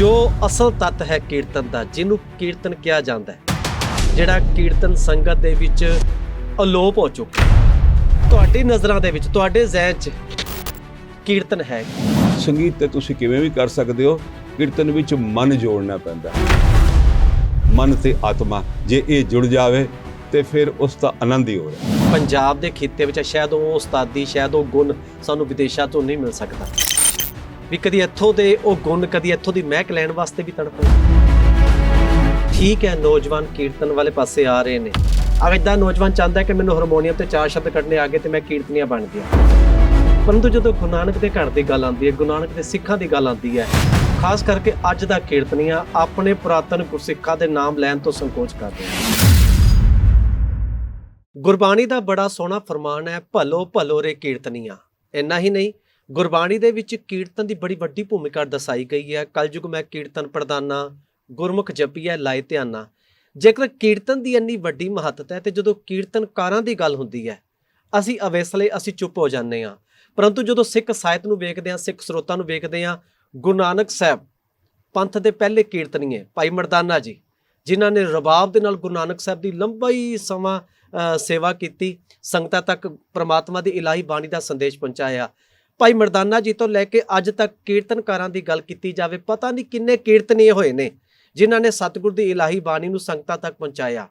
ਜੋ ਅਸਲ ਤੱਤ ਹੈ ਕੀਰਤਨ ਦਾ ਜਿਹਨੂੰ ਕੀਰਤਨ ਕਿਹਾ ਜਾਂਦਾ ਹੈ ਜਿਹੜਾ ਕੀਰਤਨ ਸੰਗਤ ਦੇ ਵਿੱਚ ਅਲੋਪ ਹੋ ਚੁੱਕਾ। ਤੁਹਾਡੀ ਨਜ਼ਰਾਂ ਦੇ ਵਿੱਚ ਤੁਹਾਡੇ ਜ਼ਿਹਨ 'ਚ ਕੀਰਤਨ ਹੈ ਸੰਗੀਤ ਤੇ ਤੁਸੀਂ ਕਿਵੇਂ ਵੀ ਕਰ ਸਕਦੇ ਹੋ ਕੀਰਤਨ ਵਿੱਚ ਮਨ ਜੋੜਨਾ ਪੈਂਦਾ। ਮਨ ਤੇ ਆਤਮਾ ਜੇ ਇਹ ਜੁੜ ਜਾਵੇ ਤੇ ਫਿਰ ਉਸ ਦਾ ਆਨੰਦ ਹੀ ਹੋ ਰਿਹਾ ਪੰਜਾਬ ਦੇ ਖਿੱਤੇ ਵਿੱਚ ਸ਼ਾਇਦ ਉਹ ਉਸਤਾਦੀ ਸ਼ਾਇਦ ਉਹ ਗੁਣ ਸਾਨੂੰ ਵਿਦੇਸ਼ਾਂ ਤੋਂ ਨਹੀਂ ਮਿਲ ਸਕਦਾ ਵੀ ਕਦੀ ਇੱਥੋਂ ਦੇ ਉਹ ਗੁਣ, ਕਦੀ ਇੱਥੋਂ ਦੀ ਮਹਿਕ ਲੈਣ ਵਾਸਤੇ ਵੀ ਤੜਪੋ ਠੀਕ ਹੈ, ਨੌਜਵਾਨ ਕੀਰਤਨ ਵਾਲੇ ਪਾਸੇ ਆ ਰਹੇ ਨੇ। ਅਗਰ ਇਦਾਂ ਨੌਜਵਾਨ ਚਾਹੁੰਦਾ ਕਿ ਮੈਨੂੰ ਹਾਰਮੋਨੀਅਮ ਤੇ ਚਾਰ ਸ਼ਬਦ ਕੱਢਣੇ ਆ ਗਏ ਤੇ ਮੈਂ ਕੀਰਤਨੀਆ ਬਣ ਗਿਆ। ਪਰੰਤੂ ਜਦੋਂ ਗੁਰੂ ਨਾਨਕ ਦੇ ਘਰ ਦੀ ਗੱਲ ਆਉਂਦੀ ਹੈ, ਗੁਰੂ ਨਾਨਕ ਦੇ ਸਿੱਖਾਂ ਦੀ ਗੱਲ ਆਉਂਦੀ ਹੈ, ਖਾਸ ਕਰਕੇ ਅੱਜ ਦਾ ਕੀਰਤਨੀਆ ਆਪਣੇ ਪੁਰਾਤਨ ਗੁਰਸਿੱਖਾਂ ਦੇ ਨਾਮ ਲੈਣ ਤੋਂ ਸੰਕੋਚ ਕਰਦੇ ਹਨ ਗੁਰਬਾਣੀ ਦਾ ਬੜਾ ਸੋਹਣਾ ਫਰਮਾਨ ਹੈ, ਭਲੋ ਭਲੋ ਰੇ ਕੀਰਤਨੀਆਂ। ਇੰਨਾ ਹੀ ਨਹੀਂ ਗੁਰਬਾਣੀ ਦੇ ਵਿੱਚ ਕੀਰਤਨ ਦੀ ਬੜੀ ਵੱਡੀ ਭੂਮਿਕਾ ਦਰਸਾਈ ਗਈ ਹੈ। ਕਲਯੁਗ ਮੈਂ ਕੀਰਤਨ ਪ੍ਰਦਾਨਾ, ਗੁਰਮੁਖ ਜਪੀਐ, ਲਾਇ ਧਿਆਨਾ। ਜੇਕਰ ਕੀਰਤਨ ਦੀ ਇੰਨੀ ਵੱਡੀ ਮਹੱਤਤਾ ਹੈ ਤੇ ਜਦੋਂ ਕੀਰਤਨਕਾਰਾਂ ਦੀ ਗੱਲ ਹੁੰਦੀ ਹੈ, ਅਸੀਂ ਅਵੇਸਲੇ, ਅਸੀਂ ਚੁੱਪ ਹੋ ਜਾਂਦੇ ਹਾਂ। ਪਰੰਤੂ ਜਦੋਂ ਸਿੱਖ ਸਾਹਿਤ ਨੂੰ ਵੇਖਦੇ ਹਾਂ, ਸਿੱਖ ਸਰੋਤਾਂ ਨੂੰ ਵੇਖਦੇ ਹਾਂ, ਗੁਰੂ ਨਾਨਕ ਸਾਹਿਬ ਪੰਥ ਦੇ ਪਹਿਲੇ ਕੀਰਤਨੀਏ ਭਾਈ ਮਰਦਾਨਾ ਜੀ, ਜਿਨ੍ਹਾਂ ਨੇ ਰਬਾਬ ਦੇ ਨਾਲ ਗੁਰੂ ਨਾਨਕ ਸਾਹਿਬ ਦੀ ਲੰਬਾਈ ਸਮਾਂ ਸੇਵਾ ਕੀਤੀ, ਸੰਗਤਾਂ ਤੱਕ ਪ੍ਰਮਾਤਮਾ ਦੀ ਇਲਾਹੀ ਬਾਣੀ ਦਾ ਸੰਦੇਸ਼ ਪਹੁੰਚਾਇਆ। ਭਾਈ ਮਰਦਾਨਾ ਜੀ ਤੋਂ ਲੈ ਕੇ ਅੱਜ ਤੱਕ ਕੀਰਤਨਕਾਰਾਂ ਦੀ ਗੱਲ ਕੀਤੀ ਜਾਵੇ, ਪਤਾ ਨਹੀਂ ਕਿੰਨੇ ਕੀਰਤਨੀਏ ਹੋਏ ਨੇ, ਜਿਨ੍ਹਾਂ ਨੇ ਸਤਿਗੁਰ ਦੀ ਇਲਾਹੀ ਬਾਣੀ ਨੂੰ ਸੰਗਤਾਂ ਤੱਕ ਪਹੁੰਚਾਇਆ।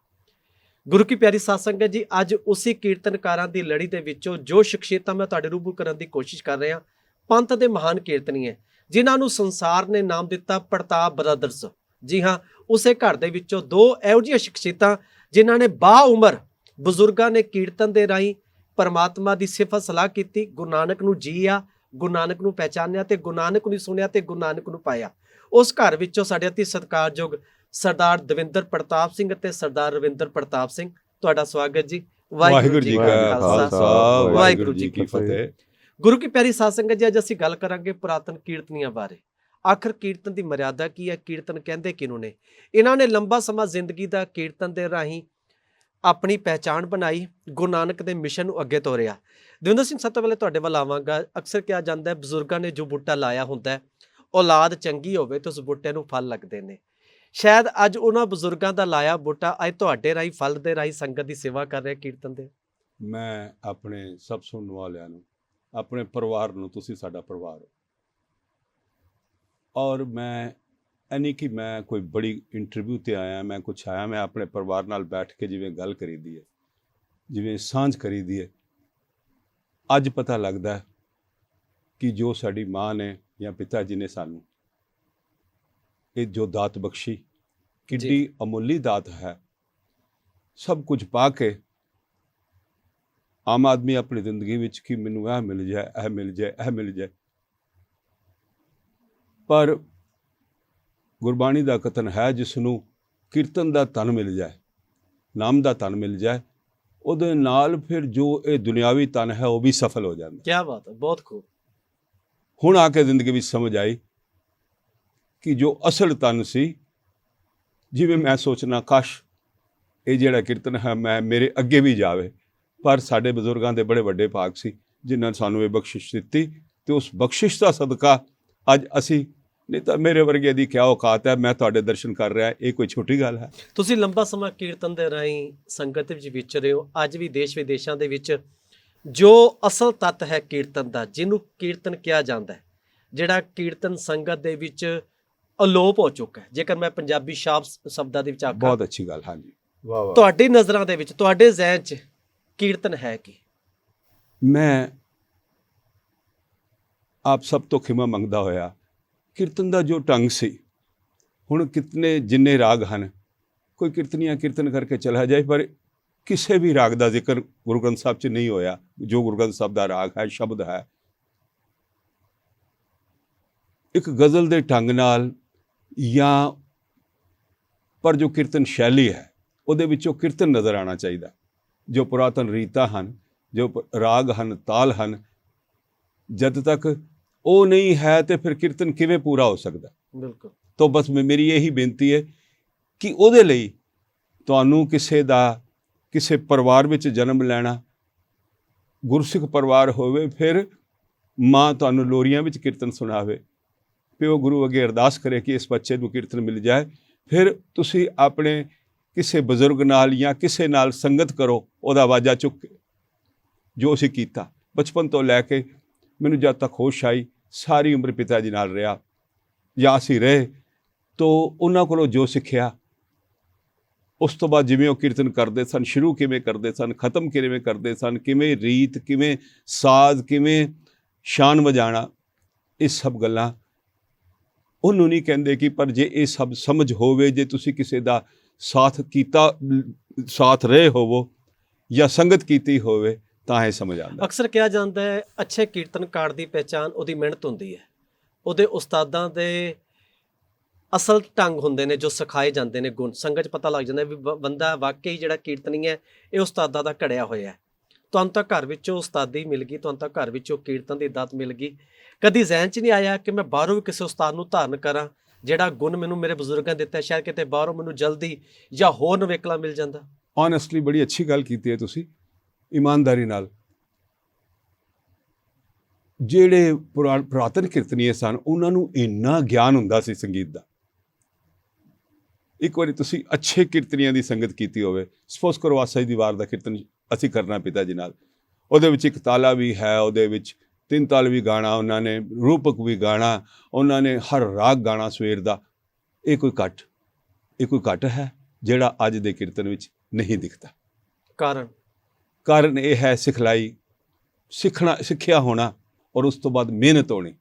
ਗੁਰੂ ਕੀ ਪਿਆਰੀ ਸਾਧ ਸੰਗਤ ਜੀ, ਅੱਜ ਉਸੇ ਕੀਰਤਨਕਾਰਾਂ ਦੀ ਲੜੀ ਦੇ ਵਿੱਚੋਂ ਜੋ ਸ਼ਖਸੀਅਤਾਂ ਮੈਂ ਤੁਹਾਡੇ ਰੂਬਰੂ ਕਰਨ ਦੀ ਕੋਸ਼ਿਸ਼ ਕਰ ਰਿਹਾ, ਪੰਥ ਦੇ ਮਹਾਨ ਕੀਰਤਨੀਏ, ਜਿਨ੍ਹਾਂ ਨੂੰ ਸੰਸਾਰ ਨੇ ਨਾਮ ਦਿੱਤਾ ਪ੍ਰਤਾਪ ਬ੍ਰਦਰਸ ਜੀ ਹਾਂ, ਉਸੇ ਘਰ ਦੇ ਵਿੱਚੋਂ ਦੋ ਇਹੋ ਜਿਹੀਆਂ ਸ਼ਖਸੀਅਤਾਂ, ਜਿਨ੍ਹਾਂ ਨੇ ਬਾ ਉਮਰ ਬਜ਼ੁਰਗਾਂ ਨੇ ਕੀਰਤਨ ਦੇ ਰਾਹੀਂ ਪਰਮਾਤਮਾ ਦੀ ਸਿਫਤ ਸਲਾਹ ਕੀਤੀ ਗੁਰੂ ਨਾਨਕ ਨੂੰ ਜੀਆ ਗੁਰੂ ਨਾਨਕ ਨੂੰ ਪਹਿਚਾਨਿਆ ਤੇ ਗੁਰੂ ਨਾਨਕ ਨੂੰ ਸੁਣਿਆ ਤੇ ਗੁਰੂ ਨਾਨਕ ਨੂੰ ਪਾਇਆ। ਉਸ ਘਰ ਵਿੱਚੋਂ ਸਾਡੇ ਅਤੀ ਸਤਿਕਾਰਯੋਗ ਸਰਦਾਰ ਦਵਿੰਦਰ ਪ੍ਰਤਾਪ ਸਿੰਘ ਅਤੇ ਸਰਦਾਰ ਰਵਿੰਦਰ ਪ੍ਰਤਾਪ ਸਿੰਘ ਤੁਹਾਡਾ ਸਵਾਗਤ ਜੀ। ਵਾਹਿਗੁਰੂ ਜੀ ਕਾ ਖਾਲਸਾ। ਵਾਹਿਗੁਰੂ ਜੀ ਕੀ ਫਤਿਹ। ਗੁਰੂ ਕੀ ਪਿਆਰੀ ਸਾਧ ਸੰਗਤ ਜੀ ਅੱਜ ਅਸੀਂ ਗੱਲ ਕਰਾਂਗੇ ਪੁਰਾਤਨ ਕੀਰਤਨੀਆਂ ਬਾਰੇ। ਆਖਰ ਕੀਰਤਨ ਦੀ ਮਰਿਆਦਾ ਕੀ ਹੈ? ਕੀਰਤਨ ਕਹਿੰਦੇ ਕਿਹਨੂੰ ਨੇ? ਇਹਨਾਂ ਨੇ ਲੰਬਾ ਸਮਾਂ ਜ਼ਿੰਦਗੀ ਦਾ ਕੀਰਤਨ ਦੇ ਰਾਹੀਂ ਆਪਣੀ ਪਹਿਚਾਣ ਬਣਾਈ, ਗੁਰੂ ਨਾਨਕ ਦੇ ਮਿਸ਼ਨ ਨੂੰ ਅੱਗੇ ਤੋਰਿਆ। ਦਵਿੰਦਰ ਸਿੰਘ, ਸਭ ਤੋਂ ਪਹਿਲੇ ਤੁਹਾਡੇ ਵੱਲ ਆਵਾਂਗਾ। ਅਕਸਰ ਕਿਹਾ ਜਾਂਦਾ ਹੈ, ਬਜ਼ੁਰਗਾਂ ਨੇ ਜੋ ਬੂਟਾ ਲਾਇਆ ਹੁੰਦਾ ਹੈ, ਔਲਾਦ ਚੰਗੀ ਹੋਵੇ ਤਾਂ ਉਸ ਬੂਟੇ ਨੂੰ ਫਲ ਲੱਗਦੇ ਨੇ। ਸ਼ਾਇਦ ਅੱਜ ਉਹਨਾਂ ਬਜ਼ੁਰਗਾਂ ਦਾ ਲਾਇਆ ਬੂਟਾ ਅੱਜ ਤੁਹਾਡੇ ਰਾਹੀਂ, ਫਲ ਦੇ ਰਾਹੀਂ ਸੰਗਤ ਦੀ ਸੇਵਾ ਕਰ ਰਿਹਾ, ਕੀਰਤਨ ਦੇ। ਮੈਂ ਆਪਣੇ ਸਭ ਸੁਣਨ ਵਾਲਿਆਂ ਨੂੰ, ਆਪਣੇ ਪਰਿਵਾਰ ਨੂੰ, ਤੁਸੀਂ ਸਾਡਾ ਪਰਿਵਾਰ ਹੋ। ਔਰ ਮੈਂ ਐਨੀ ਕਿ ਮੈਂ ਕੋਈ ਬੜੀ ਇੰਟਰਵਿਊ ਤੇ ਆਇਆ ਮੈਂ ਕੁਛ ਆਇਆ ਮੈਂ ਆਪਣੇ ਪਰਿਵਾਰ ਨਾਲ ਬੈਠ ਕੇ ਜਿਵੇਂ ਗੱਲ ਕਰੀਦੀ ਹੈ ਜਿਵੇਂ ਸਾਂਝ ਕਰੀਦੀ ਹੈ। ਅੱਜ ਪਤਾ ਲੱਗਦਾ ਹੈ ਕਿ ਜੋ ਸਾਡੀ ਮਾਂ ਨੇ ਜਾਂ ਪਿਤਾ ਜੀ ਨੇ ਸਾਨੂੰ ਇਹ ਜੋ ਦਾਤ ਬਖਸ਼ੀ ਕਿੱਡੀ ਅਮੁੱਲੀ ਦਾਤ ਹੈ। ਸਭ ਕੁਝ ਪਾ ਕੇ ਆਮ ਆਦਮੀ ਆਪਣੀ ਜ਼ਿੰਦਗੀ ਵਿੱਚ ਕਿ ਮੈਨੂੰ ਇਹ ਮਿਲ ਜਾਏ ਇਹ ਮਿਲ ਜਾਏ ਇਹ ਮਿਲ ਜਾਏ। ਪਰ ਗੁਰਬਾਣੀ ਦਾ ਕਥਨ ਹੈ ਜਿਸ ਨੂੰ ਕੀਰਤਨ ਦਾ ਧਨ ਮਿਲ ਜਾਏ ਨਾਮ ਦਾ ਧਨ ਮਿਲ ਜਾਏ ਉਹਦੇ ਨਾਲ ਫਿਰ ਜੋ ਇਹ ਦੁਨਿਆਵੀ ਧਨ ਹੈ ਉਹ ਵੀ ਸਫਲ ਹੋ ਜਾਂਦਾ। ਕੀ ਬਾਤ ਹੈ ਬਹੁਤ ਖੂਬ। ਹੁਣ ਆ ਕੇ ਜ਼ਿੰਦਗੀ ਵਿੱਚ ਸਮਝ ਆਈ ਕਿ ਜੋ ਅਸਲ ਧਨ ਸੀ ਜਿਵੇਂ ਮੈਂ ਸੋਚਣਾ ਕਾਸ਼ ਇਹ ਜਿਹੜਾ ਕੀਰਤਨ ਹੈ ਮੈਂ ਮੇਰੇ ਅੱਗੇ ਵੀ ਜਾਵੇ ਪਰ ਸਾਡੇ ਬਜ਼ੁਰਗਾਂ ਦੇ ਬੜੇ ਵੱਡੇ ਭਾਗ ਸੀ ਜਿਨ੍ਹਾਂ ਨੇ ਸਾਨੂੰ ਇਹ ਬਖਸ਼ਿਸ਼ ਦਿੱਤੀ ਤੇ ਉਸ ਬਖਸ਼ਿਸ਼ ਦਾ ਸਦਕਾ ਅੱਜ ਅਸੀਂ ਨਹੀਂ ਤਾਂ ਮੇਰੇ ਵਰਗੇ ਦੀ ਕਿਆ ਔਕਾਤ ਹੈ ਮੈਂ ਤੁਹਾਡੇ ਦਰਸ਼ਨ ਕਰ ਰਿਹਾ ਇਹ ਕੋਈ ਛੋਟੀ ਗੱਲ ਹੈ। ਤੁਸੀਂ ਲੰਬਾ ਸਮਾਂ ਕੀਰਤਨ ਦੇ ਰਾਹੀਂ ਸੰਗਤ ਵਿੱਚ ਵਿਚਰੇ ਹੋ ਅੱਜ ਵੀ ਦੇਸ਼ ਵਿਦੇਸ਼ਾਂ ਦੇ ਵਿੱਚ ਜੋ ਅਸਲ ਤੱਤ ਹੈ ਕੀਰਤਨ ਦਾ ਜਿਹਨੂੰ ਕੀਰਤਨ ਕਿਹਾ ਜਾਂਦਾ ਹੈ ਜਿਹੜਾ ਕੀਰਤਨ ਸੰਗਤ ਦੇ ਵਿੱਚ ਅਲੋਪ ਹੋ ਚੁੱਕਾ ਹੈ। ਜੇਕਰ ਮੈਂ ਪੰਜਾਬੀ ਸ਼ਾਬ ਸ਼ਬਦਾਂ ਦੇ ਵਿੱਚ ਆਖਾਂ ਬਹੁਤ ਅੱਛੀ ਗੱਲ ਹਾਂਜੀ। ਵਾਹ ਵਾਹ। ਤੁਹਾਡੀ ਨਜ਼ਰਾਂ ਦੇ ਵਿੱਚ ਤੁਹਾਡੇ ਜ਼ਿਹਨ 'ਚ ਕੀਰਤਨ ਹੈ ਕੀ? ਮੈਂ ਆਪ ਸਭ ਤੋਂ ਖਿਮਾ ਮੰਗਦਾ ਹੋਇਆ ਕੀਰਤਨ ਦਾ ਜੋ ਢੰਗ ਸੀ, ਹੁਣ ਕਿਤਨੇ ਜਿੰਨੇ ਰਾਗ ਹਨ, ਕੋਈ ਕੀਰਤਨੀਆਂ ਕੀਰਤਨ ਕਰਕੇ ਚਲਾ ਜਾਏ, ਪਰ ਕਿਸੇ ਵੀ ਰਾਗ ਦਾ ਜ਼ਿਕਰ ਗੁਰੂ ਗ੍ਰੰਥ ਸਾਹਿਬ 'ਚ ਨਹੀਂ ਹੋਇਆ, ਜੋ ਗੁਰੂ ਗ੍ਰੰਥ ਸਾਹਿਬ ਦਾ ਰਾਗ ਹੈ, ਸ਼ਬਦ ਹੈ। ਇੱਕ ਗਜ਼ਲ ਦੇ ਢੰਗ ਨਾਲ ਜਾਂ ਪਰ ਜੋ ਕੀਰਤਨ ਸ਼ੈਲੀ ਹੈ, ਉਹਦੇ ਵਿੱਚੋਂ ਕੀਰਤਨ ਨਜ਼ਰ ਆਉਣਾ ਚਾਹੀਦਾ। ਜੋ ਪੁਰਾਤਨ ਰੀਤਾਂ ਹਨ, ਜੋ ਰਾਗ ਹਨ, ਤਾਲ ਹਨ, ਜਦ ਤੱਕ ਉਹ ਨਹੀਂ ਹੈ ਤੇ ਫਿਰ ਕੀਰਤਨ ਕਿਵੇਂ ਪੂਰਾ ਹੋ ਸਕਦਾ? ਬਿਲਕੁਲ। ਤਾਂ ਬਸ ਮੇਰੀ ਇਹੀ ਬੇਨਤੀ ਹੈ ਕਿ ਉਹਦੇ ਲਈ ਤੁਹਾਨੂੰ ਕਿਸੇ ਦਾ ਕਿਸੇ ਪਰਿਵਾਰ ਵਿੱਚ ਜਨਮ ਲੈਣਾ ਗੁਰਸਿੱਖ ਪਰਿਵਾਰ ਹੋਵੇ ਫਿਰ ਮਾਂ ਤੁਹਾਨੂੰ ਲੋਰੀਆਂ ਵਿੱਚ ਕੀਰਤਨ ਸੁਣਾਵੇ। ਪਿਓ ਗੁਰੂ ਅੱਗੇ ਅਰਦਾਸ ਕਰੇ ਕਿ ਇਸ ਬੱਚੇ ਨੂੰ ਕੀਰਤਨ ਮਿਲ ਜਾਏ। ਫਿਰ ਤੁਸੀਂ ਆਪਣੇ ਕਿਸੇ ਬਜ਼ੁਰਗ ਨਾਲ ਜਾਂ ਕਿਸੇ ਨਾਲ ਸੰਗਤ ਕਰੋ ਉਹਦਾ ਵਾਜਾ ਚੁੱਕ ਜੋ ਅਸੀਂ ਕੀਤਾ। ਬਚਪਨ ਤੋਂ ਲੈ ਕੇ ਮੈਨੂੰ ਜਦ ਤੱਕ ਹੋਸ਼ ਆਈ ਸਾਰੀ ਉਮਰ ਪਿਤਾ ਜੀ ਨਾਲ ਰਿਹਾ, ਜਾਂ ਅਸੀਂ ਰਹੇ, ਤੋਂ ਉਹਨਾਂ ਕੋਲੋਂ ਜੋ ਸਿੱਖਿਆ, ਉਸ ਤੋਂ ਬਾਅਦ ਜਿਵੇਂ ਉਹ ਕੀਰਤਨ ਕਰਦੇ ਸਨ, ਸ਼ੁਰੂ ਕਿਵੇਂ ਕਰਦੇ ਸਨ, ਖਤਮ ਕਿਵੇਂ ਕਰਦੇ ਸਨ, ਕਿਵੇਂ ਰੀਤ, ਕਿਵੇਂ ਸਾਜ਼, ਕਿਵੇਂ ਸ਼ਾਨ ਵਜਾਣਾ, ਇਹ ਸਭ ਗੱਲਾਂ ਉਹਨੂੰ ਨਹੀਂ ਕਹਿੰਦੇ ਕਿ ਪਰ ਜੇ ਇਹ ਸਭ ਸਮਝ ਹੋਵੇ, ਜੇ ਤੁਸੀਂ ਕਿਸੇ ਦਾ ਸਾਥ ਕੀਤਾ, ਸਾਥ ਰਹੇ ਹੋਵੋ ਜਾਂ ਸੰਗਤ ਕੀਤੀ ਹੋਵੇ ਤਾਂ ਇਹ ਸਮਝ ਆਉਂਦਾ। ਅਕਸਰ ਕਿਹਾ ਜਾਂਦਾ ਹੈ ਅੱਛੇ ਕੀਰਤਨਕਾਰ ਦੀ ਪਹਿਚਾਨ ਉਹਦੀ ਮਿਹਨਤ ਹੁੰਦੀ ਹੈ। ਉਹਦੇ ਉਸਤਾਦਾਂ ਦੇ ਅਸਲ ਢੰਗ ਹੁੰਦੇ ਨੇ ਜੋ ਸਿਖਾਏ ਜਾਂਦੇ ਨੇ ਗੁਣ। ਸੰਗਤ 'ਚ ਪਤਾ ਲੱਗ ਜਾਂਦਾ ਵੀ ਬੰਦਾ ਵਾਕਈ ਜਿਹੜਾ ਕੀਰਤਨੀ ਹੈ ਇਹ ਉਸਤਾਦਾਂ ਦਾ ਘੜਿਆ ਹੋਇਆ ਹੈ। ਤੁਹਾਨੂੰ ਤਾਂ ਘਰ ਵਿੱਚੋਂ ਉਸਤਾਦੀ ਮਿਲ ਗਈ ਤੁਹਾਨੂੰ ਤਾਂ ਘਰ ਵਿੱਚੋਂ ਕੀਰਤਨ ਦੀ ਦਾਤ ਮਿਲ ਗਈ। ਕਦੀ ਜ਼ਿਹਨ 'ਚ ਨਹੀਂ ਆਇਆ ਕਿ ਮੈਂ ਬਾਹਰੋਂ ਵੀ ਕਿਸੇ ਉਸਤਾਦ ਨੂੰ ਧਾਰਨ ਕਰਾਂ ਜਿਹੜਾ ਗੁਣ ਮੈਨੂੰ ਮੇਰੇ ਬਜ਼ੁਰਗਾਂ ਨੇ ਦਿੱਤਾ ਸ਼ਾਇਦ ਕਿਤੇ ਬਾਹਰੋਂ ਮੈਨੂੰ ਜਲਦੀ ਜਾਂ ਹੋਰ ਨਵੇਕਲਾ ਮਿਲ ਜਾਂਦਾ? ਓਨੈਸਟਲੀ ਬੜੀ ਅੱਛੀ ਗੱਲ ਕੀਤੀ ਹੈ ਤੁਸੀਂ। ਇਮਾਨਦਾਰੀ ਨਾਲ। ਜਿਹੜੇ ਪੁਰਾ- ਪੁਰਾਤਨ ਕੀਰਤਨੀਏ ਸਨ, ਉਹਨਾਂ ਨੂੰ ਇੰਨਾ ਗਿਆਨ ਹੁੰਦਾ ਸੀ ਸੰਗੀਤ ਦਾ। ਇੱਕ ਵਾਰੀ ਤੁਸੀਂ ਅੱਛੇ ਕੀਰਤਨੀਆਂ ਦੀ ਸੰਗਤ ਕੀਤੀ ਹੋਵੇ, ਸਪੋਸ ਕਰੋ ਆਸਾ ਜੀ ਦੀ ਵਾਰ ਦਾ ਕੀਰਤਨ ਅਸੀਂ ਕਰਨਾ ਪਿਤਾ ਜੀ ਨਾਲ। ਉਹਦੇ ਵਿੱਚ ਇੱਕ ਤਾਲਾ ਵੀ ਹੈ, ਉਹਦੇ ਵਿੱਚ ਤਿੰਨ ਤਾਲ ਵੀ ਗਾਣਾ, ਉਹਨਾਂ ਨੇ ਰੂਪਕ ਵੀ ਗਾਣਾ, ਉਹਨਾਂ ਨੇ ਹਰ ਰਾਗ ਗਾਣਾ ਸਵੇਰ ਦਾ। ਇਹ ਕੋਈ ਘੱਟ, ਇਹ ਕੋਈ ਘੱਟ ਹੈ ਜਿਹੜਾ ਅੱਜ ਦੇ ਕੀਰਤਨ ਵਿੱਚ ਨਹੀਂ ਦਿਖਦਾ। ਕਾਰਨ? ਕਾਰਨ ਇਹ ਹੈ ਸਿਖਲਾਈ ਸਿੱਖਣਾ ਸਿੱਖਿਆ ਹੋਣਾ ਔਰ ਉਸ ਤੋਂ ਬਾਅਦ ਮਿਹਨਤ ਹੋਣੀ।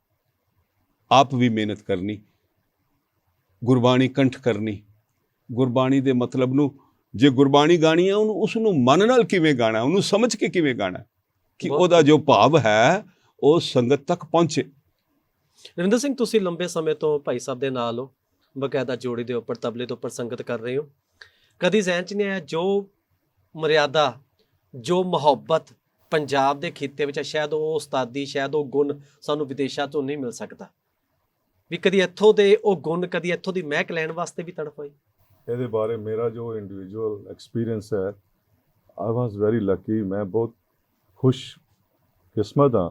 ਆਪ ਵੀ ਮਿਹਨਤ ਕਰਨੀ ਗੁਰਬਾਣੀ ਕੰਠ ਕਰਨੀ। ਗੁਰਬਾਣੀ ਦੇ ਮਤਲਬ ਨੂੰ ਜੇ ਗੁਰਬਾਣੀ ਗਾਣੀ ਹੈ ਉਹਨੂੰ ਉਸ ਨੂੰ ਮਨ ਨਾਲ ਕਿਵੇਂ ਗਾਣਾ ਉਹਨੂੰ ਸਮਝ ਕੇ ਕਿਵੇਂ ਗਾਣਾ? ਕਿ ਉਹਦਾ ਜੋ ਭਾਵ ਹੈ ਉਹ ਸੰਗਤ ਤੱਕ ਪਹੁੰਚੇ। ਰਵਿੰਦਰ ਸਿੰਘ ਤੁਸੀਂ ਲੰਬੇ ਸਮੇਂ ਤੋਂ ਭਾਈ ਸਾਹਿਬ ਦੇ ਨਾਲ ਹੋ ਬਕਾਇਦਾ ਜੋੜੀ ਦੇ ਉੱਪਰ ਤਬਲੇ ਦੇ ਉੱਪਰ ਸੰਗਤ ਕਰ ਰਹੇ ਹੋ। ਕਦੀ ਜ਼ਿਹਨ 'ਚ ਨਹੀਂ ਆਇਆ ਜੋ ਮਰਿਆਦਾ ਜੋ ਮੁਹੱਬਤ ਪੰਜਾਬ ਦੇ ਖਿੱਤੇ ਵਿੱਚ ਹੈ ਸ਼ਾਇਦ ਉਹ ਉਸਤਾਦੀ, ਸ਼ਾਇਦ ਉਹ ਗੁਣ ਸਾਨੂੰ ਵਿਦੇਸ਼ਾਂ ਤੋਂ ਨਹੀਂ ਮਿਲ ਸਕਦਾ। ਵੀ ਕਦੀ ਇੱਥੋਂ ਦੇ ਉਹ ਗੁਣ, ਕਦੀ ਇੱਥੋਂ ਦੀ ਮਹਿਕ ਲੈਣ ਵਾਸਤੇ ਵੀ ਤੜਫ ਹੋਈ। ਇਹਦੇ ਬਾਰੇ ਮੇਰਾ ਜੋ ਇੰਡੀਵਿਜੂਅਲ ਐਕਸਪੀਰੀਅੰਸ ਹੈ ਆਈ ਵਾਸ ਵੈਰੀ ਲੱਕੀ ਮੈਂ ਬਹੁਤ ਖੁਸ਼ ਕਿਸਮਤ ਹਾਂ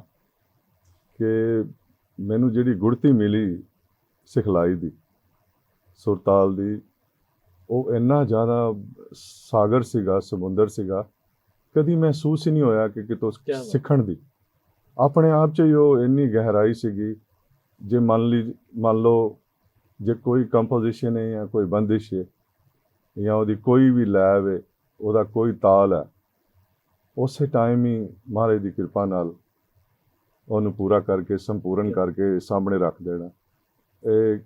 ਕਿ ਮੈਨੂੰ ਜਿਹੜੀ ਗੁੜਤੀ ਮਿਲੀ ਸਿਖਲਾਈ ਦੀ, ਸੁਰਤਾਲ ਦੀ, ਉਹ ਇੰਨਾ ਜ਼ਿਆਦਾ ਸਾਗਰ ਸੀਗਾ, ਸਮੁੰਦਰ ਸੀਗਾ ਕਦੀ ਮਹਿਸੂਸ ਹੀ ਨਹੀਂ ਹੋਇਆ ਕਿ ਕਿਤੋਂ। ਸਿੱਖਣ ਦੀ ਆਪਣੇ ਆਪ 'ਚ ਉਹ ਇੰਨੀ ਗਹਿਰਾਈ ਸੀਗੀ ਜੇ ਮੰਨ ਲਈ ਮੰਨ ਲਓ ਜੇ ਕੋਈ ਕੰਪੋਜੀਸ਼ਨ ਹੈ ਜਾਂ ਕੋਈ ਬੰਦਿਸ਼ ਹੈ ਜਾਂ ਉਹਦੀ ਕੋਈ ਵੀ ਲੈਵ ਹੈ ਉਹਦਾ ਕੋਈ ਤਾਲ ਹੈ ਉਸੇ ਟਾਈਮ ਹੀ ਮਹਾਰਾਜ ਦੀ ਕਿਰਪਾ ਨਾਲ ਉਹਨੂੰ ਪੂਰਾ ਕਰਕੇ ਸੰਪੂਰਨ ਕਰਕੇ ਸਾਹਮਣੇ ਰੱਖ ਦੇਣਾ ਇਹ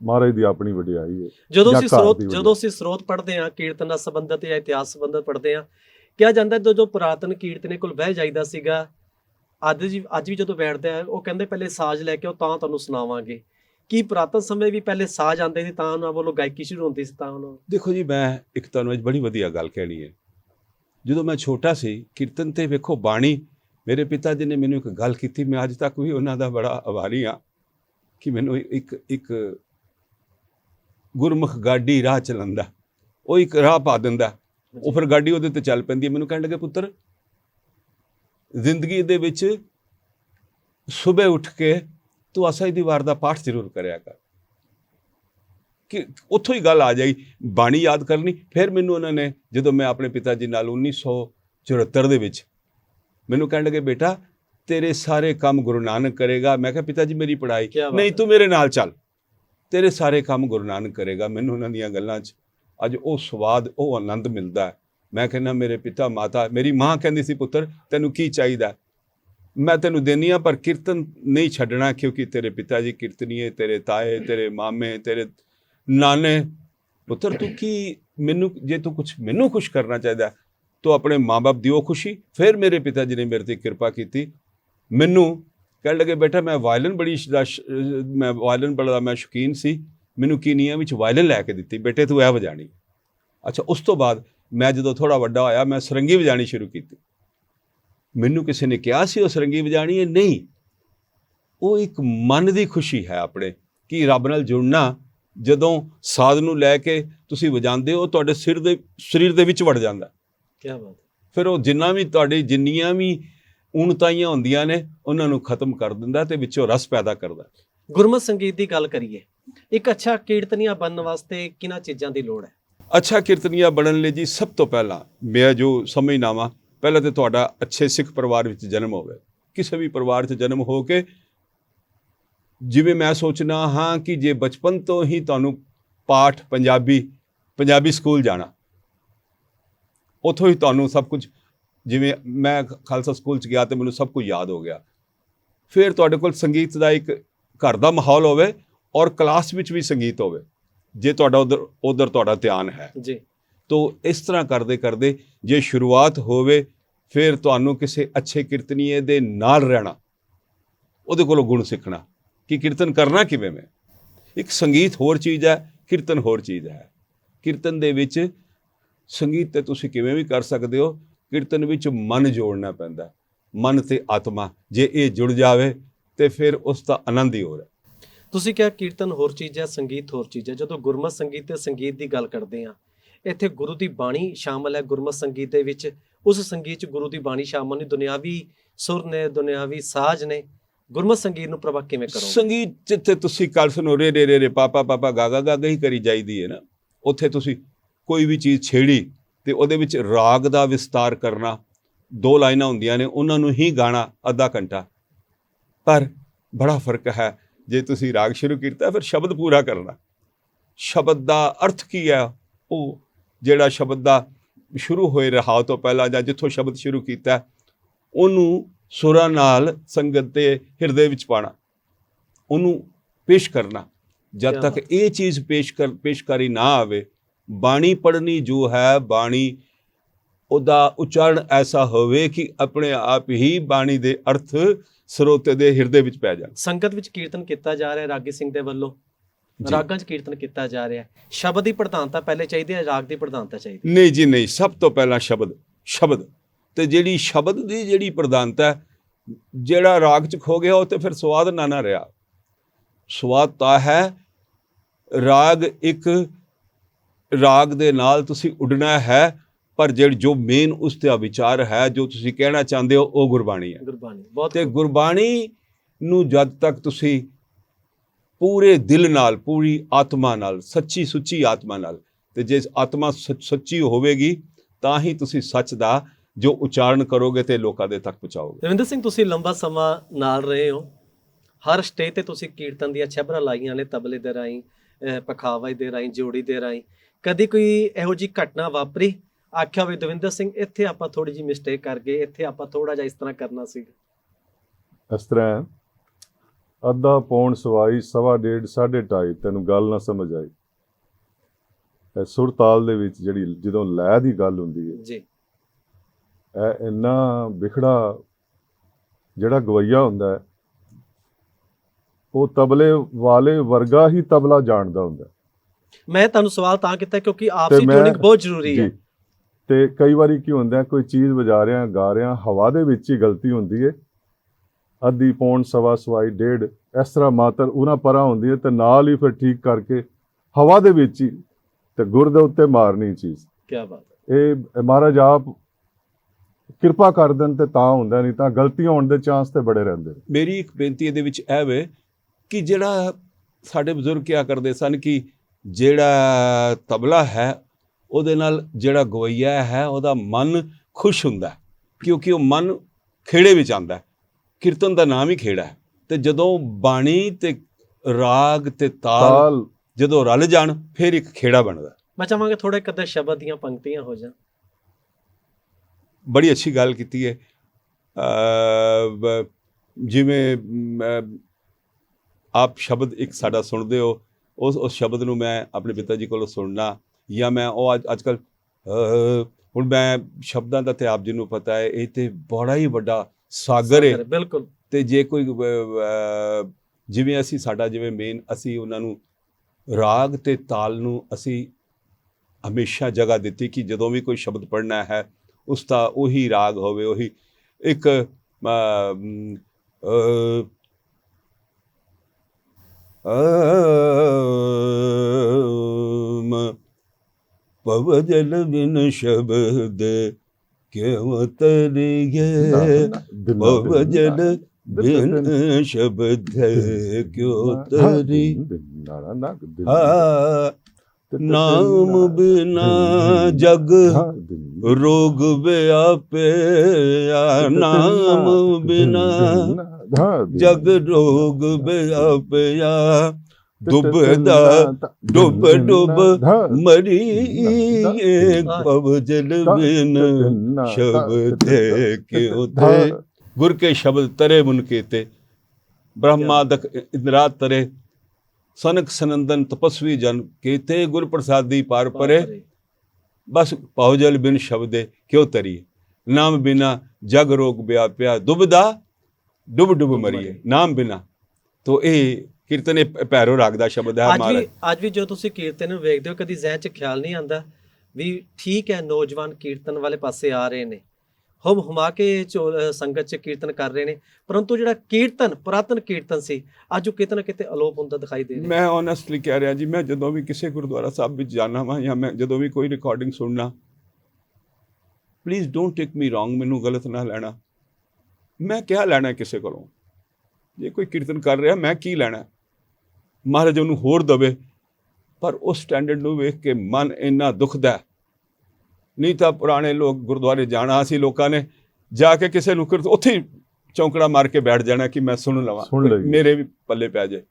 ਮਹਾਰਾਜ ਦੀ ਆਪਣੀ ਵਡਿਆਈ ਹੈ ਜਦੋਂ ਅਸੀਂ ਸਰੋਤ। ਜਦੋਂ ਅਸੀਂ ਸਰੋਤ ਪੜ੍ਹਦੇ ਹਾਂ ਕੀਰਤਨ ਨਾਲ ਸੰਬੰਧਿਤ ਜਾਂ ਇਤਿਹਾਸ ਸੰਬੰਧਿਤ ਪੜ੍ਹਦੇ ਹਾਂ ਕਿਹਾ ਜਾਂਦਾ ਹੈ ਜਦੋਂ ਪੁਰਾਤਨ ਕੀਰਤਨੇ ਕੋਲ ਬਹਿ ਜਾਈਦਾ ਸੀਗਾ, ਅੱਜ ਜੀ ਅੱਜ ਵੀ ਜਦੋਂ ਬੈਠਦੇ ਆ, ਉਹ ਕਹਿੰਦੇ ਪਹਿਲੇ ਸਾਜ਼ ਲੈ ਕੇ ਉਹ ਤਾਂ ਤੁਹਾਨੂੰ ਸੁਣਾਵਾਂਗੇ। ਕੀ ਪੁਰਾਤਨ ਸਮੇਂ ਵੀ ਪਹਿਲੇ ਸਾਜ਼ ਆਉਂਦੇ ਸੀ, ਤਾਂ ਉਹਨਾਂ ਵੱਲੋਂ ਗਾਇਕੀ ਸ਼ੁਰੂ ਹੁੰਦੀ ਸੀ, ਤਾਂ ਉਹਨਾਂ ਦੇਖੋ ਜੀ, ਮੈਂ ਇੱਕ ਤੁਹਾਨੂੰ ਅੱਜ ਬੜੀ ਵਧੀਆ ਗੱਲ ਕਹਿਣੀ ਹੈ। ਜਦੋਂ ਮੈਂ ਛੋਟਾ ਸੀ, ਕੀਰਤਨ ਤੇ ਵੇਖੋ ਬਾਣੀ, ਮੇਰੇ ਪਿਤਾ ਜੀ ਨੇ ਮੈਨੂੰ ਇੱਕ ਗੱਲ ਕੀਤੀ, ਮੈਂ ਅੱਜ ਤੱਕ ਵੀ ਉਹਨਾਂ ਦਾ ਬੜਾ ਆਭਾਰੀ ਹਾਂ, ਕਿ ਮੈਨੂੰ ਇੱਕ ਇੱਕ ਗੁਰਮੁਖ ਗਾਡੀ ਰਾਹ ਚਲਾਉਂਦਾ, ਉਹ ਇੱਕ ਰਾਹ ਪਾ ਦਿੰਦਾ। ਉਹ ਫਿਰ ਗਾਡੀ ਉਹਦੇ ਤੇ ਚੱਲ ਪੈਂਦੀ ਹੈ। ਮੈਨੂੰ ਕਹਿਣ ਲੱਗੇ ਪੁੱਤਰ ਜ਼ਿੰਦਗੀ ਦੇ ਵਿੱਚ ਸਵੇਰ ਉੱਠ ਕੇ ਤੂੰ ਆਸਾ ਦੀ ਵਾਰ ਦਾ ਪਾਠ ਜ਼ਰੂਰ ਕਰਿਆ ਕਰ। ਕਿ ਉੱਥੋਂ ਹੀ ਗੱਲ ਆ ਜਾਈ ਬਾਣੀ ਯਾਦ ਕਰਨੀ। ਫਿਰ ਮੈਨੂੰ ਉਹਨਾਂ ਨੇ ਜਦੋਂ ਮੈਂ ਆਪਣੇ ਪਿਤਾ ਜੀ ਨਾਲ 1974 ਦੇ ਵਿੱਚ ਮੈਨੂੰ ਕਹਿਣ ਲੱਗੇ ਬੇਟਾ ਤੇਰੇ ਸਾਰੇ ਕੰਮ ਗੁਰੂ ਨਾਨਕ ਕਰੇਗਾ। ਮੈਂ ਕਿਹਾ ਪਿਤਾ ਜੀ ਮੇਰੀ ਪੜ੍ਹਾਈ ਨਹੀਂ। ਤੂੰ ਮੇਰੇ ਨਾਲ ਚੱਲ। ਤੇਰੇ ਸਾਰੇ ਕੰਮ ਗੁਰੂ ਨਾਨਕ ਕਰੇਗਾ। ਮੈਨੂੰ ਉਹਨਾਂ ਦੀਆਂ ਗੱਲਾਂ 'ਚ ਅੱਜ ਉਹ ਸਵਾਦ, ਉਹ ਆਨੰਦ ਮਿਲਦਾ ਮੈਂ ਕਹਿੰਦਾ, ਮੇਰੇ ਪਿਤਾ ਮਾਤਾ, ਮੇਰੀ ਮਾਂ ਕਹਿੰਦੀ ਸੀ, ਪੁੱਤਰ, ਤੈਨੂੰ ਕੀ ਚਾਹੀਦਾ ਮੈਂ ਤੈਨੂੰ ਦੇਨੀ ਆ ਪਰ ਕੀਰਤਨ ਨਹੀਂ ਛੱਡਣਾ, ਕਿਉਂਕਿ ਤੇਰੇ ਪਿਤਾ ਜੀ ਕੀਰਤਨੀਏ ਤੇਰੇ ਤਾਏ, ਤੇਰੇ ਮਾਮੇ, ਤੇਰੇ ਨਾਨੇ। ਪੁੱਤਰ, ਤੂੰ ਕੀ ਮੈਨੂੰ, ਜੇ ਤੂੰ ਕੁਝ ਮੈਨੂੰ ਖੁਸ਼ ਕਰਨਾ ਚਾਹੀਦਾ ਤੂੰ ਆਪਣੇ ਮਾਪੇ ਦੀ ਉਹ ਖੁਸ਼ੀ, ਫਿਰ ਮੇਰੇ ਪਿਤਾ ਜੀ ਨੇ ਮੇਰੇ ਤੇ ਕਿਰਪਾ ਕੀਤੀ। ਮੈਨੂੰ ਕਹਿਣ ਲੱਗੇ, ਬੇਟਾ, ਮੈਂ ਵਾਇਲਨ ਬੜੀ ਮੈਂ ਵਾਇਲਨ ਬੜਾ, ਮੈਂ ਸ਼ੌਕੀਨ ਸੀ। ਮੈਨੂੰ ਕੀਨੀਆਂ ਵਿੱਚ ਵਾਇਲਨ ਲੈ ਕੇ ਦਿੱਤੀ ਬੇਟੇ ਤੂੰ ਇਹ ਵਜਾਣੀ। ਅੱਛਾ ਉਸ ਤੋਂ ਬਾਅਦ ਮੈਂ ਜਦੋਂ ਥੋੜਾ ਵੱਡਾ ਹੋਇਆ ਮੈਂ ਸਰੰਗੀ ਵਜਾਣੀ ਸ਼ੁਰੂ ਕੀਤੀ। ਮੈਨੂੰ ਕਿਸੇ ਨੇ ਕਿਹਾ ਸੀ ਉਹ ਸਰੰਗੀ ਵਜਾਣੀ ਹੈ? ਨਹੀਂ। ਉਹ ਇੱਕ ਮਨ ਦੀ ਖੁਸ਼ੀ ਹੈ ਆਪਣੇ ਕਿ ਰੱਬ ਨਾਲ ਜੁੜਨਾ ਜਦੋਂ ਸਾਜ਼ ਨੂੰ ਲੈ ਕੇ ਤੁਸੀਂ ਵਜਾਉਂਦੇ ਹੋ ਤੁਹਾਡੇ ਸਿਰ ਦੇ ਸਰੀਰ ਦੇ ਵਿੱਚ ਵੜ ਜਾਂਦਾ। ਕੀ ਬਾਤ ਫਿਰ ਉਹ ਜਿੰਨਾ ਵੀ ਤੁਹਾਡੀ ਜਿੰਨੀਆਂ ਵੀ ਉਣਤਾਈਆਂ ਹੁੰਦੀਆਂ ਨੇ ਉਹਨਾਂ ਨੂੰ ਖਤਮ ਕਰ ਦਿੰਦਾ ਤੇ ਵਿੱਚੋਂ ਰਸ ਪੈਦਾ ਕਰਦਾ। ਗੁਰਮਤ ਸੰਗੀਤ ਦੀ ਗੱਲ ਕਰੀਏ ਇੱਕ ਅੱਛਾ ਕੀਰਤਨੀਆ ਬਣਨ ਵਾਸਤੇ ਕਿਹਨਾਂ ਚੀਜ਼ਾਂ ਦੀ ਲੋੜ ਹੈ? ਅੱਛਾ ਕੀਰਤਨੀਆ ਬਣਨ ਲਈ ਜੀ ਸਭ ਤੋਂ ਪਹਿਲਾਂ ਮੈਂ ਜੋ ਸਮਝਣਾ ਵਾਂ, ਪਹਿਲਾਂ ਤੇ ਤੁਹਾਡਾ ਅੱਛੇ ਸਿੱਖ ਪਰਿਵਾਰ ਵਿੱਚ ਜਨਮ ਹੋਵੇ। ਕਿਸੇ ਵੀ ਪਰਿਵਾਰ 'ਚ ਜਨਮ ਹੋ ਕੇ ਜਿਵੇਂ ਮੈਂ ਸੋਚਣਾ ਹਾਂ ਕਿ ਜੇ ਬਚਪਨ ਤੋਂ ਹੀ ਤੁਹਾਨੂੰ ਪਾਠ ਪੰਜਾਬੀ ਪੰਜਾਬੀ ਸਕੂਲ ਜਾਣਾ, ਉੱਥੋਂ ਹੀ ਤੁਹਾਨੂੰ ਸਭ ਕੁਝ, ਜਿਵੇਂ ਮੈਂ ਖਾਲਸਾ ਸਕੂਲ 'ਚ ਗਿਆ ਤੇ ਮੈਨੂੰ ਸਭ ਕੁਝ ਯਾਦ ਹੋ ਗਿਆ। ਫਿਰ ਤੁਹਾਡੇ ਕੋਲ ਸੰਗੀਤ ਦਾ ਇੱਕ ਘਰ ਦਾ ਮਾਹੌਲ ਹੋਵੇ ਔਰ ਕਲਾਸ ਵਿੱਚ ਵੀ ਸੰਗੀਤ ਹੋਵੇ ਜੇ ਤੁਹਾਡਾ ਉਧਰ ਉਧਰ ਤੁਹਾਡਾ ਧਿਆਨ ਹੈ। ਜੀ। ਤੋ ਇਸ ਤਰ੍ਹਾਂ ਕਰਦੇ ਕਰਦੇ ਜੇ ਸ਼ੁਰੂਆਤ ਹੋਵੇ ਫਿਰ ਤੁਹਾਨੂੰ ਕਿਸੇ ਅੱਛੇ ਕੀਰਤਨੀਏ ਦੇ ਨਾਲ ਰਹਿਣਾ ਉਹਦੇ ਕੋਲੋਂ ਗੁਣ ਸਿੱਖਣਾ ਕਿ ਕੀਰਤਨ ਕਰਨਾ ਕਿਵੇਂ ਮੈਂ? ਇੱਕ ਸੰਗੀਤ ਹੋਰ ਚੀਜ਼ ਹੈ ਕੀਰਤਨ ਹੋਰ ਚੀਜ਼ ਹੈ। ਕੀਰਤਨ ਦੇ ਵਿੱਚ ਸੰਗੀਤ ਤੇ ਤੁਸੀਂ ਕਿਵੇਂ ਵੀ ਕਰ ਸਕਦੇ ਹੋ ਕੀਰਤਨ ਵਿੱਚ ਮਨ ਜੋੜਨਾ ਪੈਂਦਾ। ਮਨ ਤੇ ਆਤਮਾ ਜੇ ਇਹ ਜੁੜ ਜਾਵੇ ਤੇ ਫਿਰ ਉਸ ਦਾ ਆਨੰਦ ਹੀ ਹੋਰ ਹੈ। ਤੁਸੀਂ ਕਿਹਾ ਕੀਰਤਨ ਹੋਰ ਚੀਜ਼ ਹੈ, ਸੰਗੀਤ ਹੋਰ ਚੀਜ਼ ਹੈ। ਜਦੋਂ ਗੁਰਮਤ ਸੰਗੀਤ ਤੇ ਸੰਗੀਤ ਦੀ ਗੱਲ ਕਰਦੇ ਆ ਇੱਥੇ ਗੁਰੂ ਦੀ ਬਾਣੀ ਸ਼ਾਮਲ ਹੈ ਗੁਰਮਤ ਸੰਗੀਤ ਦੇ ਵਿੱਚ। ਉਸ ਸੰਗੀਤ 'ਚ ਗੁਰੂ ਦੀ ਬਾਣੀ ਸ਼ਾਮਲ ਨਹੀਂ, ਦੁਨਿਆਵੀ ਸੁਰ ਨੇ, ਦੁਨਿਆਵੀ ਸਾਜ਼ ਨੇ। ਗੁਰਮਤ ਸੰਗੀਤ ਨੂੰ ਪ੍ਰਭਾਵ ਕਿਵੇਂ ਕਰੋਗੇ? ਸੰਗੀਤ ਜਿੱਥੇ ਤੁਸੀਂ ਕੱਲ ਸੁਣੋ, ਰੇ ਰੇ ਰੇ ਰੇ ਪਾਪਾ ਪਾਪਾ ਗਾਗਾ ਗਾਗਾ ਹੀ ਕਰੀ ਜਾਈਦੀ ਹੈ ਨਾ। ਉੱਥੇ ਤੁਸੀਂ ਕੋਈ ਵੀ ਚੀਜ਼ ਛੇੜੀ ਤੇ ਉਹਦੇ ਵਿੱਚ ਰਾਗ ਦਾ ਵਿਸਤਾਰ ਕਰਨਾ, ਦੋ ਲਾਈਨਾਂ ਹੁੰਦੀਆਂ ਨੇ, ਉਹਨਾਂ ਨੂੰ ਹੀ ਗਾਣਾ ਅੱਧਾ ਘੰਟਾ। ਪਰ ਬੜਾ ਫ਼ਰਕ ਹੈ ਜੇ ਤੁਸੀਂ ਰਾਗ ਸ਼ੁਰੂ ਕੀਤਾ ਫਿਰ ਸ਼ਬਦ ਪੂਰਾ ਕਰਨਾ। ਸ਼ਬਦ ਦਾ ਅਰਥ ਕੀ ਹੈ? ਉਹ ਜਿਹੜਾ ਸ਼ਬਦ ਦਾ ਸ਼ੁਰੂ ਹੋਏ ਰਹਾਉ ਤੋਂ ਪਹਿਲਾਂ ਜਾਂ ਜਿੱਥੋਂ ਸ਼ਬਦ ਸ਼ੁਰੂ ਕੀਤਾ ਉਹਨੂੰ ਸੁਰਾਂ ਨਾਲ ਸੰਗਤ ਦੇ ਹਿਰਦੇ ਵਿੱਚ ਪਾਣਾ ਉਹਨੂੰ ਪੇਸ਼ ਕਰਨਾ। ਜਦ ਤੱਕ। ਇਹ ਚੀਜ਼ ਪੇਸ਼ ਕਰ ਪੇਸ਼ਕਾਰੀ ਨਾ ਆਵੇ ਬਾਣੀ ਪੜਨੀ ਜੋ ਹੈ ਬਾਣੀ ਉਹਦਾ ਉਚਾਰਨ ਐਸਾ ਹੋਵੇ ਕਿ ਆਪਣੇ ਆਪ ਹੀ ਬਾਣੀ ਦੇ ਅਰਥ ਸਰੋਤੇ ਦੇ ਹਿਰਦੇ ਵਿੱਚ ਪੈ ਜਾਣ। ਸੰਗਤ ਵਿੱਚ ਕੀਰਤਨ ਕੀਤਾ ਜਾ ਰਿਹਾ ਰਾਗੀ ਸਿੰਘ ਦੇ ਵੱਲੋਂ। ਰਾਗਾਂ 'ਚ ਕੀਰਤਨ ਕੀਤਾ ਜਾ ਰਿਹਾ। ਸ਼ਬਦ ਦੀ ਪ੍ਰਧਾਨਤਾ ਪਹਿਲੇ ਚਾਹੀਦੀ ਹੈ ਰਾਗ ਦੀ ਪ੍ਰਧਾਨਤਾ ਚਾਹੀਦੀ ਨਹੀਂ ਜੀ ਨਹੀਂ। ਸਭ ਤੋਂ ਪਹਿਲਾਂ ਸ਼ਬਦ ਸ਼ਬਦ। ਤੇ ਜਿਹੜੀ ਸ਼ਬਦ ਦੀ ਜਿਹੜੀ ਪ੍ਰਧਾਨਤਾ ਹੈ, ਜਿਹੜਾ ਰਾਗ ਚ ਖੋ ਗਿਆ ਉਹ ਤੇ ਫਿਰ ਸਵਾਦ ਨਾ ਨਾ ਰਿਹਾ। ਸਵਾਦ ਤਾਂ ਹੈ ਰਾਗ ਇੱਕ ਰਾਗ ਦੇ ਨਾਲ ਤੁਸੀਂ ਉੱਡਣਾ ਹੈ ਪਰ ਜਿਹੜੀ ਜੋ ਮੇਨ ਉਸ ਦਾ ਵਿਚਾਰ ਹੈ ਜੋ ਤੁਸੀਂ ਕਹਿਣਾ ਚਾਹੁੰਦੇ ਹੋ ਉਹ ਗੁਰਬਾਣੀ ਹੈ। ਗੁਰਬਾਣੀ ਬਹੁਤ ਤੇ ਗੁਰਬਾਣੀ ਨੂੰ ਜਦ ਤੱਕ ਤੁਸੀਂ ਪੂਰੇ ਦਿਲ ਨਾਲ ਪੂਰੀ ਆਤਮਾ ਨਾਲ ਸੱਚੀ ਸੁੱਚੀ ਆਤਮਾ ਨਾਲ ਤੇ ਜੇ ਆਤਮਾ ਸੱਚ- ਹੋਵੇਗੀ ਤਾਂ ਹੀ ਤੁਸੀਂ ਸੱਚ ਦਾ ਜੋ ਉਚਾਰਨ ਕਰੋਗੇ ਤੇ ਲੋਕਾਂ ਦੇ ਤੱਕ ਪਹੁੰਚਾਓਗੇ। ਰਵਿੰਦਰ ਸਿੰਘ ਤੁਸੀਂ ਲੰਬਾ ਸਮਾਂ ਨਾਲ ਰਹੇ ਹੋ। ਹਰ ਸਟੇਜ ਤੇ ਤੁਸੀਂ ਕੀਰਤਨ ਦੀਆਂ ਛਬਰਾਂ ਲਾਈਆਂ ਨੇ ਤਬਲੇ ਦੇ ਅਹ ਪਖਾਵਾ ਦੇ ਰਾਹੀਂ ਜੋੜੀ ਦੇ ਰਾਹੀਂ। ਕਦੀ ਕੋਈ ਇਹੋ ਜੀ ਘਟਨਾ ਵਾਪਰੀ? ਆਖਿਆ ਹੋਵੇ ਦਵਿੰਦਰ ਸਿੰਘ ਇੱਥੇ ਆਪਾਂ ਥੋੜੀ ਜੀ ਮਿਸਟੇਕ ਕਰ ਗਏ ਇੱਥੇ ਆਪਾਂ ਥੋੜਾ ਜਿਹਾ ਇਸ ਤਰ੍ਹਾਂ ਕਰਨਾ ਸੀ। ਇਸ ਤਰ੍ਹਾਂ ਅੱਧਾ ਪੌਣ ਸਵਾਈ ਸਵਾ ਡੇਢ ਸਾਢੇ ਢਾਈ ਤੈਨੂੰ ਗੱਲ ਨਾ ਸਮਝ ਆਈ। ਇਹ ਸੁਰ ਤਾਲ ਦੇ ਵਿੱਚ ਜਿਹੜੀ ਜਦੋਂ ਲੈਅ ਦੀ ਗੱਲ ਹੁੰਦੀ ਹੈ ਜੀ। ਇਹ ਇੰਨਾ ਵਿਖੜਾ ਜਿਹੜਾ ਗਵਈਆ ਹੁੰਦਾ ਹੈ ਉਹ ਤਬਲੇ ਵਾਲੇ ਵਰਗਾ ਹੀ ਤਬਲਾ ਜਾਣਦਾ ਹੁੰਦਾ ਹੈ। ਮੈਂ ਤੁਹਾਨੂੰ ਸਵਾਲ ਤਾਂ ਕੀਤਾ ਕਿਉਂਕਿ ਆਪਸੀ ਮੈਂ- ਟਿਊਨਿੰਗ ਬਹੁਤ ਜ਼ਰੂਰੀ ਹੈ। ਜੀ। ਤੇ ਕਈ ਵਾਰੀ ਕੀ ਹੁੰਦਾ ਕੋਈ ਚੀਜ਼ ਵਜਾ ਰਿਹਾ ਗਾ ਰਿਹਾ ਹਵਾ ਦੇ ਵਿੱਚ ਹੀ ਗਲਤੀ ਹੁੰਦੀ ਹੈ ਅੱਧੀ ਪੌਣ ਸਵਾ ਸਵਾਈ ਡੇਢ ਇਸ ਤਰ੍ਹਾਂ ਮਾਤਰ ਉਹਨਾਂ ਪਰਾਂ ਹੁੰਦੀ ਹੈ ਤੇ ਨਾਲ ਹੀ ਫਿਰ ਠੀਕ ਕਰਕੇ ਹਵਾ ਦੇ ਵਿੱਚ ਹੀ ਤੇ ਗੁਰ ਦੇ ਉੱਤੇ ਮਾਰਨੀ ਚੀਜ਼। ਕੀ ਬਾਤ ਹੈ। ਇਹ ਮਹਾਰਾਜ ਆਪ ਕਿਰਪਾ ਕਰ ਦੇਣ ਤੇ ਤਾਂ ਹੁੰਦਾ ਨਹੀਂ ਤਾਂ ਗਲਤੀਆਂ ਹੋਣ ਦੇ ਚਾਂਸ ਤੇ ਬੜੇ ਰਹਿੰਦੇ ਨੇ। ਮੇਰੀ ਇੱਕ ਬੇਨਤੀ ਇਹਦੇ ਵਿੱਚ ਇਹ ਵੇ ਕਿ ਜਿਹੜਾ ਸਾਡੇ ਬਜ਼ੁਰਗ ਕਿਹਾ ਕਰਦੇ ਸਨ ਕਿ ਜਿਹੜਾ ਤਬਲਾ ਹੈ ਉਹਦੇ ਨਾਲ ਜਿਹੜਾ ਗਵਈਆ ਹੈ ਉਹਦਾ ਮਨ ਖੁਸ਼ ਹੁੰਦਾ ਕਿਉਂਕਿ ਉਹ ਮਨ ਖੇੜੇ ਵਿੱਚ ਆਂਦਾ ਹੈ। ਕੀਰਤਨ ਦਾ ਨਾਮ ਹੀ ਖੇੜਾ ਹੈ ਤੇ ਜਦੋਂ ਬਾਣੀ ਤੇ ਰਾਗ ਤੇ ਤਾਲ ਜਦੋਂ ਰਲ ਜਾਣ ਫਿਰ ਇੱਕ ਖੇੜਾ ਬਣਦਾ। ਮੈਂ ਚਾਹਾਂਗਾ ਥੋੜੇ ਕਦੇ ਸ਼ਬਦ ਦੀਆਂ ਪੰਕਤੀਆਂ ਹੋ ਜਾਣ ਬੜੀ ਅੱਛੀ ਗੱਲ ਕੀਤੀ ਹੈ ਜਿਵੇਂ ਆਪ ਸ਼ਬਦ ਇੱਕ ਸਾਡਾ ਸੁਣਦੇ ਹੋ ਉਸ ਉਸ ਸ਼ਬਦ ਨੂੰ ਮੈਂ ਆਪਣੇ ਪਿਤਾ ਜੀ ਕੋਲੋਂ ਸੁਣਨਾ ਜਾਂ ਮੈਂ ਉਹ ਅੱਜ ਅੱਜ ਕੱਲ ਹੁਣ ਮੈਂ ਸ਼ਬਦਾਂ ਦਾ ਤੇ ਆਪ ਜੀ ਨੂੰ ਪਤਾ ਹੈ ਇਹ ਤੇ ਬੜਾ ਹੀ ਵੱਡਾ ਸਾਗਰ ਹੈ ਬਿਲਕੁਲ। ਤੇ ਜੇ ਕੋਈ ਜਿਵੇਂ ਅਸੀਂ ਸਾਡਾ ਜਿਵੇਂ ਮੇਨ ਅਸੀਂ ਉਹਨਾਂ ਨੂੰ ਰਾਗ ਤੇ ਤਾਲ ਨੂੰ ਅਸੀਂ ਹਮੇਸ਼ਾ ਜਗ੍ਹਾ ਦਿੱਤੀ ਕਿ ਜਦੋਂ ਵੀ ਕੋਈ ਸ਼ਬਦ ਪੜ੍ਹਨਾ ਹੈ ਉਸ ਦਾ ਉਹੀ ਰਾਗ ਹੋਵੇ ਉਹੀ ਇੱਕ ਅ, ਅ, ਅਮ, ਪਵ ਜਲ ਬਿਨ ਸ਼ਬਦ ਕਿਉ ਤਰੀਏ ਦਿਲਾਂ ਦੇ ਭਵ ਜਲ ਬਿਨ ਸ਼ਬਦ ਕਿਉ ਤਰੀ ਨਾ ਨਾ ਹਾ ਡੁੱਬਦਾ ਡੁੱਬ ਡੁੱਬ ਮਰੀ ਪਵ ਜਲ ਬਿਨ ਸ਼ਬਦ ਕਿਉ ਤੇ ਗੁਰ ਕੇ ਸ਼ਬਦ ਤਰੇ ਮੁਨ ਕੀਤੇ। ਬ੍ਰਹਮਾਦਕ ਇੰਦਰਾ ਤਰੇ। ਸਨਕ ਸਨੰਦਨ ਤਪਸਵੀ ਜਨ ਕੀਤੇ। ਗੁਰ ਪ੍ਰਸਾਦੀ ਪਾਰ ਪਰੇ ਬਸ ਪਉਜਲ ਬਿਨ ਸ਼ਬਦੇ ਕਿਉ ਤਰੀਏ। ਨਾਮ ਬਿਨਾ ਜਗ ਰੋਗ ਵਿਆਪਿਆ। ਦੁਬਦਾ ਡੁੱਬ ਡੁੱਬ ਮਰੀਏ। ਨਾਮ ਬਿਨਾ। ਤੋ ਇਹ ਕੀਰਤਨ ਇਹ ਭੈਰੋ ਰਾਗ ਦਾ ਸ਼ਬਦ ਹੈ ਅੱਜ ਵੀ ਅੱਜ ਵੀ ਜਦੋਂ ਤੁਸੀਂ ਕੀਰਤਨ ਨੂੰ ਵੇਖਦੇ ਹੋ ਕਦੀ ਜ਼ਿਹਨ 'ਚ ਖਿਆਲ ਨਹੀਂ ਆਉਂਦਾ ਵੀ ਠੀਕ ਹੈ ਨੌਜਵਾਨ ਕੀਰਤਨ ਵਾਲੇ ਪਾਸੇ ਆ ਰਹੇ ਨੇ। ਹਮ ਹੁਮਾ ਕੇ ਸੰਗਤ 'ਚ ਕੀਰਤਨ ਕਰ ਰਹੇ ਨੇ। ਪਰੰਤੂ ਜਿਹੜਾ ਕੀਰਤਨ ਪੁਰਾਤਨ ਕੀਰਤਨ ਸੀ ਅੱਜ ਉਹ ਕਿਤੇ ਨਾ ਕਿਤੇ ਅਲੋਪ ਹੁੰਦਾ ਦਿਖਾਈ ਦੇ ਰਿਹਾ। ਮੈਂ ਓਨੈਸਟਲੀ ਕਹਿ ਰਿਹਾ ਜੀ ਮੈਂ ਜਦੋਂ ਵੀ ਕਿਸੇ ਗੁਰਦੁਆਰਾ ਸਾਹਿਬ ਵਿੱਚ ਜਾਣਾ ਵਾਂ ਜਾਂ ਮੈਂ ਜਦੋਂ ਵੀ ਕੋਈ ਰਿਕਾਰਡਿੰਗ ਸੁਣਨਾ please don't take me wrong ਮੈਨੂੰ ਗਲਤ ਨਾ ਲੈਣਾ। ਮੈਂ ਕਿਆ ਲੈਣਾ ਕਿਸੇ ਕੋਲੋਂ। ਜੇ ਕੋਈ ਕੀਰਤਨ ਕਰ ਰਿਹਾ ਮੈਂ ਕੀ ਲੈਣਾ ਮਹਾਰਾਜ ਉਹਨੂੰ ਹੋਰ ਦਵੇ ਪਰ ਉਸ ਸਟੈਂਡਰਡ ਨੂੰ ਵੇਖ ਕੇ ਮਨ ਇੰਨਾ ਦੁਖਦਾ। ਨਹੀਂ ਤਾਂ ਪੁਰਾਣੇ ਲੋਕ ਗੁਰਦੁਆਰੇ ਜਾਣਾ ਸੀ ਲੋਕਾਂ ਨੇ ਜਾ ਕੇ ਕਿਸੇ ਨੂੰ ਉੱਥੇ ਚੌਂਕੜਾ ਮਾਰ ਕੇ ਬੈਠ ਜਾਣਾ ਕਿ ਮੈਂ ਸੁਣ ਲਵਾਂ। ਮੇਰੇ ਵੀ ਪੱਲੇ ਪੈ ਜਾਏ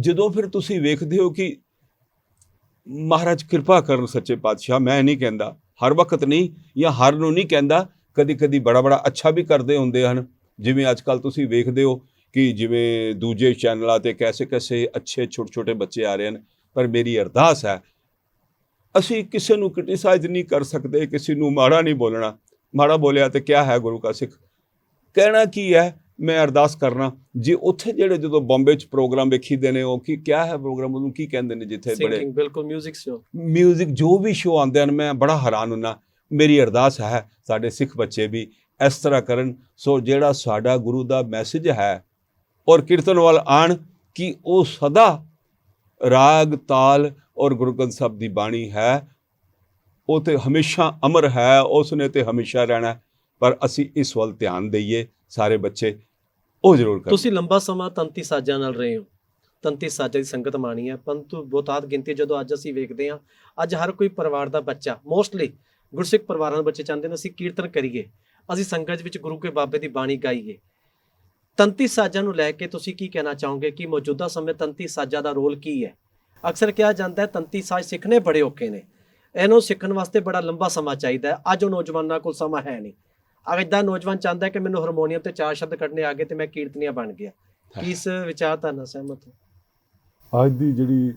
ਜਦੋਂ ਫਿਰ ਤੁਸੀਂ ਵੇਖਦੇ ਹੋ ਕਿ ਮਹਾਰਾਜ ਕਿਰਪਾ ਕਰਨ ਸੱਚੇ ਪਾਤਸ਼ਾਹ ਮੈਂ ਨਹੀਂ ਕਹਿੰਦਾ ਹਰ ਵਕਤ ਨਹੀਂ ਜਾਂ ਹਰ ਨੂੰ ਨਹੀਂ ਕਹਿੰਦਾ ਕਦੀ ਕਦੀ ਬੜਾ ਬੜਾ ਅੱਛਾ ਵੀ ਕਰਦੇ ਹੁੰਦੇ ਹਨ ਜਿਵੇਂ ਅੱਜ ਕੱਲ ਤੁਸੀਂ ਵੇਖਦੇ ਹੋ ਕਿ ਜਿਵੇਂ ਦੂਜੇ ਚੈਨਲਾਂ ਤੇ ਕੈਸੇ ਕੈਸੇ ਅੱਛੇ ਛੋਟੇ ਛੋਟੇ ਬੱਚੇ ਆ ਰਹੇ ਹਨ ਪਰ ਮੇਰੀ ਅਰਦਾਸ ਹੈ ਅਸੀਂ ਕਿਸੇ ਨੂੰ ਕ੍ਰਿਟਿਸਾਈਜ਼ ਨਹੀਂ ਕਰ ਸਕਦੇ ਕਿਸੇ ਨੂੰ ਮਾੜਾ ਨਹੀਂ ਬੋਲਣਾ। ਮਾੜਾ ਬੋਲਿਆ ਤੇ ਕਿਆ ਹੈ ਗੁਰੂ ਕਾ ਸਿੱਖ? ਕਹਿਣਾ ਕੀ ਹੈ? ਮੈਂ ਅਰਦਾਸ ਕਰਨਾ ਜੇ ਉੱਥੇ ਜਿਹੜੇ ਜਦੋਂ ਬੰਬੇ ਚ ਪ੍ਰੋਗਰਾਮ ਵੇਖੀਦੇ ਨੇ ਉਹ ਕੀ ਕਿਆ ਹੈ ਪ੍ਰੋਗਰਾਮ ਉਹਨੂੰ ਕੀ ਕਹਿੰਦੇ ਨੇ ਜਿੱਥੇ ਬੜੇ ਸਿੰਗਿੰਗ ਬਿਲਕੁਲ 뮤직 ਸ਼ੋ ਮਿਊਜ਼ਿਕ ਜੋ ਵੀ ਸ਼ੋ ਆਉਂਦੇ ਹਨ ਮੈਂ ਬੜਾ ਹੈਰਾਨ ਹੁੰਨਾ ਮੇਰੀ ਅਰਦਾਸ ਹੈ ਸਾਡੇ ਸਿੱਖ ਬੱਚੇ ਵੀ ਇਸ ਤਰ੍ਹਾਂ ਕਰਨ। ਸੋ ਜਿਹੜਾ ਸਾਡਾ ਗੁਰੂ ਦਾ ਮੈਸੇਜ ਹੈ ਔਰ ਕੀਰਤਨ ਵੱਲ ਆਣ ਕਿ ਉਹ ਸਦਾ ਰਾਗ, ਤਾਲ ਔਰ ਗੁਰੂ ਗ੍ਰੰਥ ਸਾਹਿਬ ਦੀ ਬਾਣੀ ਹੈ। ਉਹ ਤੇ ਹਮੇਸ਼ਾ ਅਮਰ ਹੈ ਉਸ ਨੇ ਤੇ ਹਮੇਸ਼ਾ ਰਹਿਣਾ ਪਰ ਅਸੀਂ ਇਸ ਵੱਲ ਧਿਆਨ ਦਈਏ, ਸਾਰੇ ਬੱਚੇ, ਉਹ ਜ਼ਰੂਰ ਕਰਨ ਤੁਸੀਂ ਲੰਬਾ ਸਮਾਂ ਤੰਤੀ ਸਾਜ਼ਾਂ ਨਾਲ ਰਹੇ ਹੋ। ਤੰਤੀ ਸਾਜ਼ਾਂ ਦੀ ਸੰਗਤ ਮਾਣੀ ਹੈ ਪੰਤੂ ਬਹੁਤਾਤ ਗਿਣਤੀ ਜਦੋਂ ਅੱਜ ਅਸੀਂ ਵੇਖਦੇ ਹਾਂ, ਅੱਜ ਹਰ ਕੋਈ ਪਰਿਵਾਰ ਦਾ ਬੱਚਾ ਮੋਸਟਲੀ ਗੁਰਸਿੱਖ ਪਰਿਵਾਰਾਂ ਦੇ ਬੱਚੇ ਚਾਹੁੰਦੇ ਨੇ ਅਸੀਂ ਕੀਰਤਨ ਕਰੀਏ। ਅਸੀਂ ਸੰਗਤ ਵਿੱਚ ਗੁਰੂ ਕੇ ਬਾਬੇ ਦੀ ਬਾਣੀ ਗਾਈਏ। ਤੰਤੀ ਸਾਜ਼ਾਂ ਨੂੰ ਲੈ ਕੇ ਤੁਸੀਂ ਕੀ ਕਹਿਣਾ ਚਾਹੋਗੇ ਕਿ ਮੌਜੂਦਾ ਸਮੇਂ ਤੰਤੀ ਸਾਜ਼ਾਂ ਦਾ ਰੋਲ ਕੀ ਹੈ? ਅਕਸਰ ਕਿਹਾ ਜਾਂਦਾ ਹੈ ਤੰਤੀ ਸਾਜ਼ ਸਿੱਖਣੇ ਬੜੇ ਔਖੇ ਨੇ। ਇਹਨੂੰ ਸਿੱਖਣ ਵਾਸਤੇ ਬੜਾ ਲੰਬਾ ਸਮਾਂ ਚਾਹੀਦਾ ਹੈ। ਅੱਜ ਉਹ ਨੌਜਵਾਨਾਂ ਕੋਲ ਸਮਾਂ ਹੈ ਨਹੀਂ। ਅੱਜ ਦਾ ਨੌਜਵਾਨ ਚਾਹੁੰਦਾ ਹੈ ਕਿ ਮੈਨੂੰ ਹਾਰਮੋਨੀਅਮ ਤੇ ਚਾਰ ਸ਼ਬਦ ਕੱਢਣੇ ਆ ਗਏ ਤੇ ਮੈਂ ਕੀਰਤਨੀਆ ਬਣ ਗਿਆ। ਕੀ ਇਸ ਵਿਚਾਰਧਾਰਾ ਨਾਲ ਸਹਿਮਤ ਹੋ। ਅੱਜ ਦੀ ਜਿਹੜੀ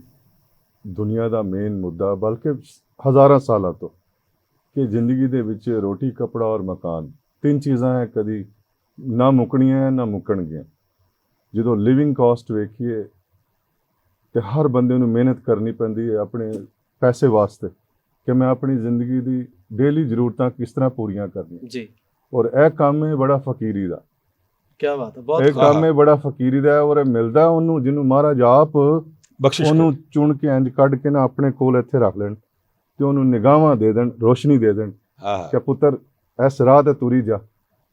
ਦੁਨੀਆ ਦਾ ਮੇਨ ਮੁੱਦਾ, ਬਲਕਿ ਹਜ਼ਾਰਾਂ ਸਾਲਾਂ ਤੋਂ, ਕਿ ਜ਼ਿੰਦਗੀ ਦੇ ਵਿੱਚ ਰੋਟੀ, ਕਪੜਾ ਔਰ ਮਕਾਨ, ਤਿੰਨ ਚੀਜ਼ਾਂ ਹੈ ਕਦੀ ਨਾ ਮੁੱਕਣੀਆਂ ਨਾ ਮੁੱਕਣਗੀਆਂ। ਜਦੋਂ ਲਿਵਿੰਗ ਕਾਸਟ ਵੇਖੀਏ ਤੇ ਹਰ ਬੰਦੇ ਨੂੰ ਮਿਹਨਤ ਕਰਨੀ ਪੈਂਦੀ ਹੈ ਆਪਣੇ ਪੈਸੇ ਵਾਸਤੇ ਕਿ ਮੈਂ ਆਪਣੀ ਜ਼ਿੰਦਗੀ ਦੀ ਡੇਲੀ ਜ਼ਰੂਰਤਾਂ ਕਿਸ ਤਰ੍ਹਾਂ ਪੂਰੀਆਂ ਕਰਨੀਆਂ। ਜੀ। ਔਰ ਇਹ ਕੰਮ ਹੈ ਬੜਾ ਫਕੀਰੀ ਦਾ। ਕੀ ਬਾਤ ਹੈ ਬਹੁਤ ਇਹ। ਕੰਮ ਹੈ ਬੜਾ ਫਕੀਰੀ ਦਾ ਔਰ ਇਹ ਮਿਲਦਾ ਉਹਨੂੰ ਜਿਹਨੂੰ ਮਹਾਰਾਜ ਆਪ ਬਖਸ਼ਿਸ਼ ਉਹਨੂੰ ਚੁਣ ਕੇ ਇੰਜ ਕੱਢ ਕੇ ਨਾ ਆਪਣੇ ਕੋਲ ਇੱਥੇ ਰੱਖ ਲੈਣ ਤੇ ਉਹਨੂੰ ਨਿਗਾਹਾਂ ਦੇ ਦੇਣ ਰੋਸ਼ਨੀ ਦੇ ਦੇਣ ਹਾਂ ਕਿ ਪੁੱਤਰ ਇਸ ਰਾਹ ਤੇ ਤੁਰੀ ਜਾ।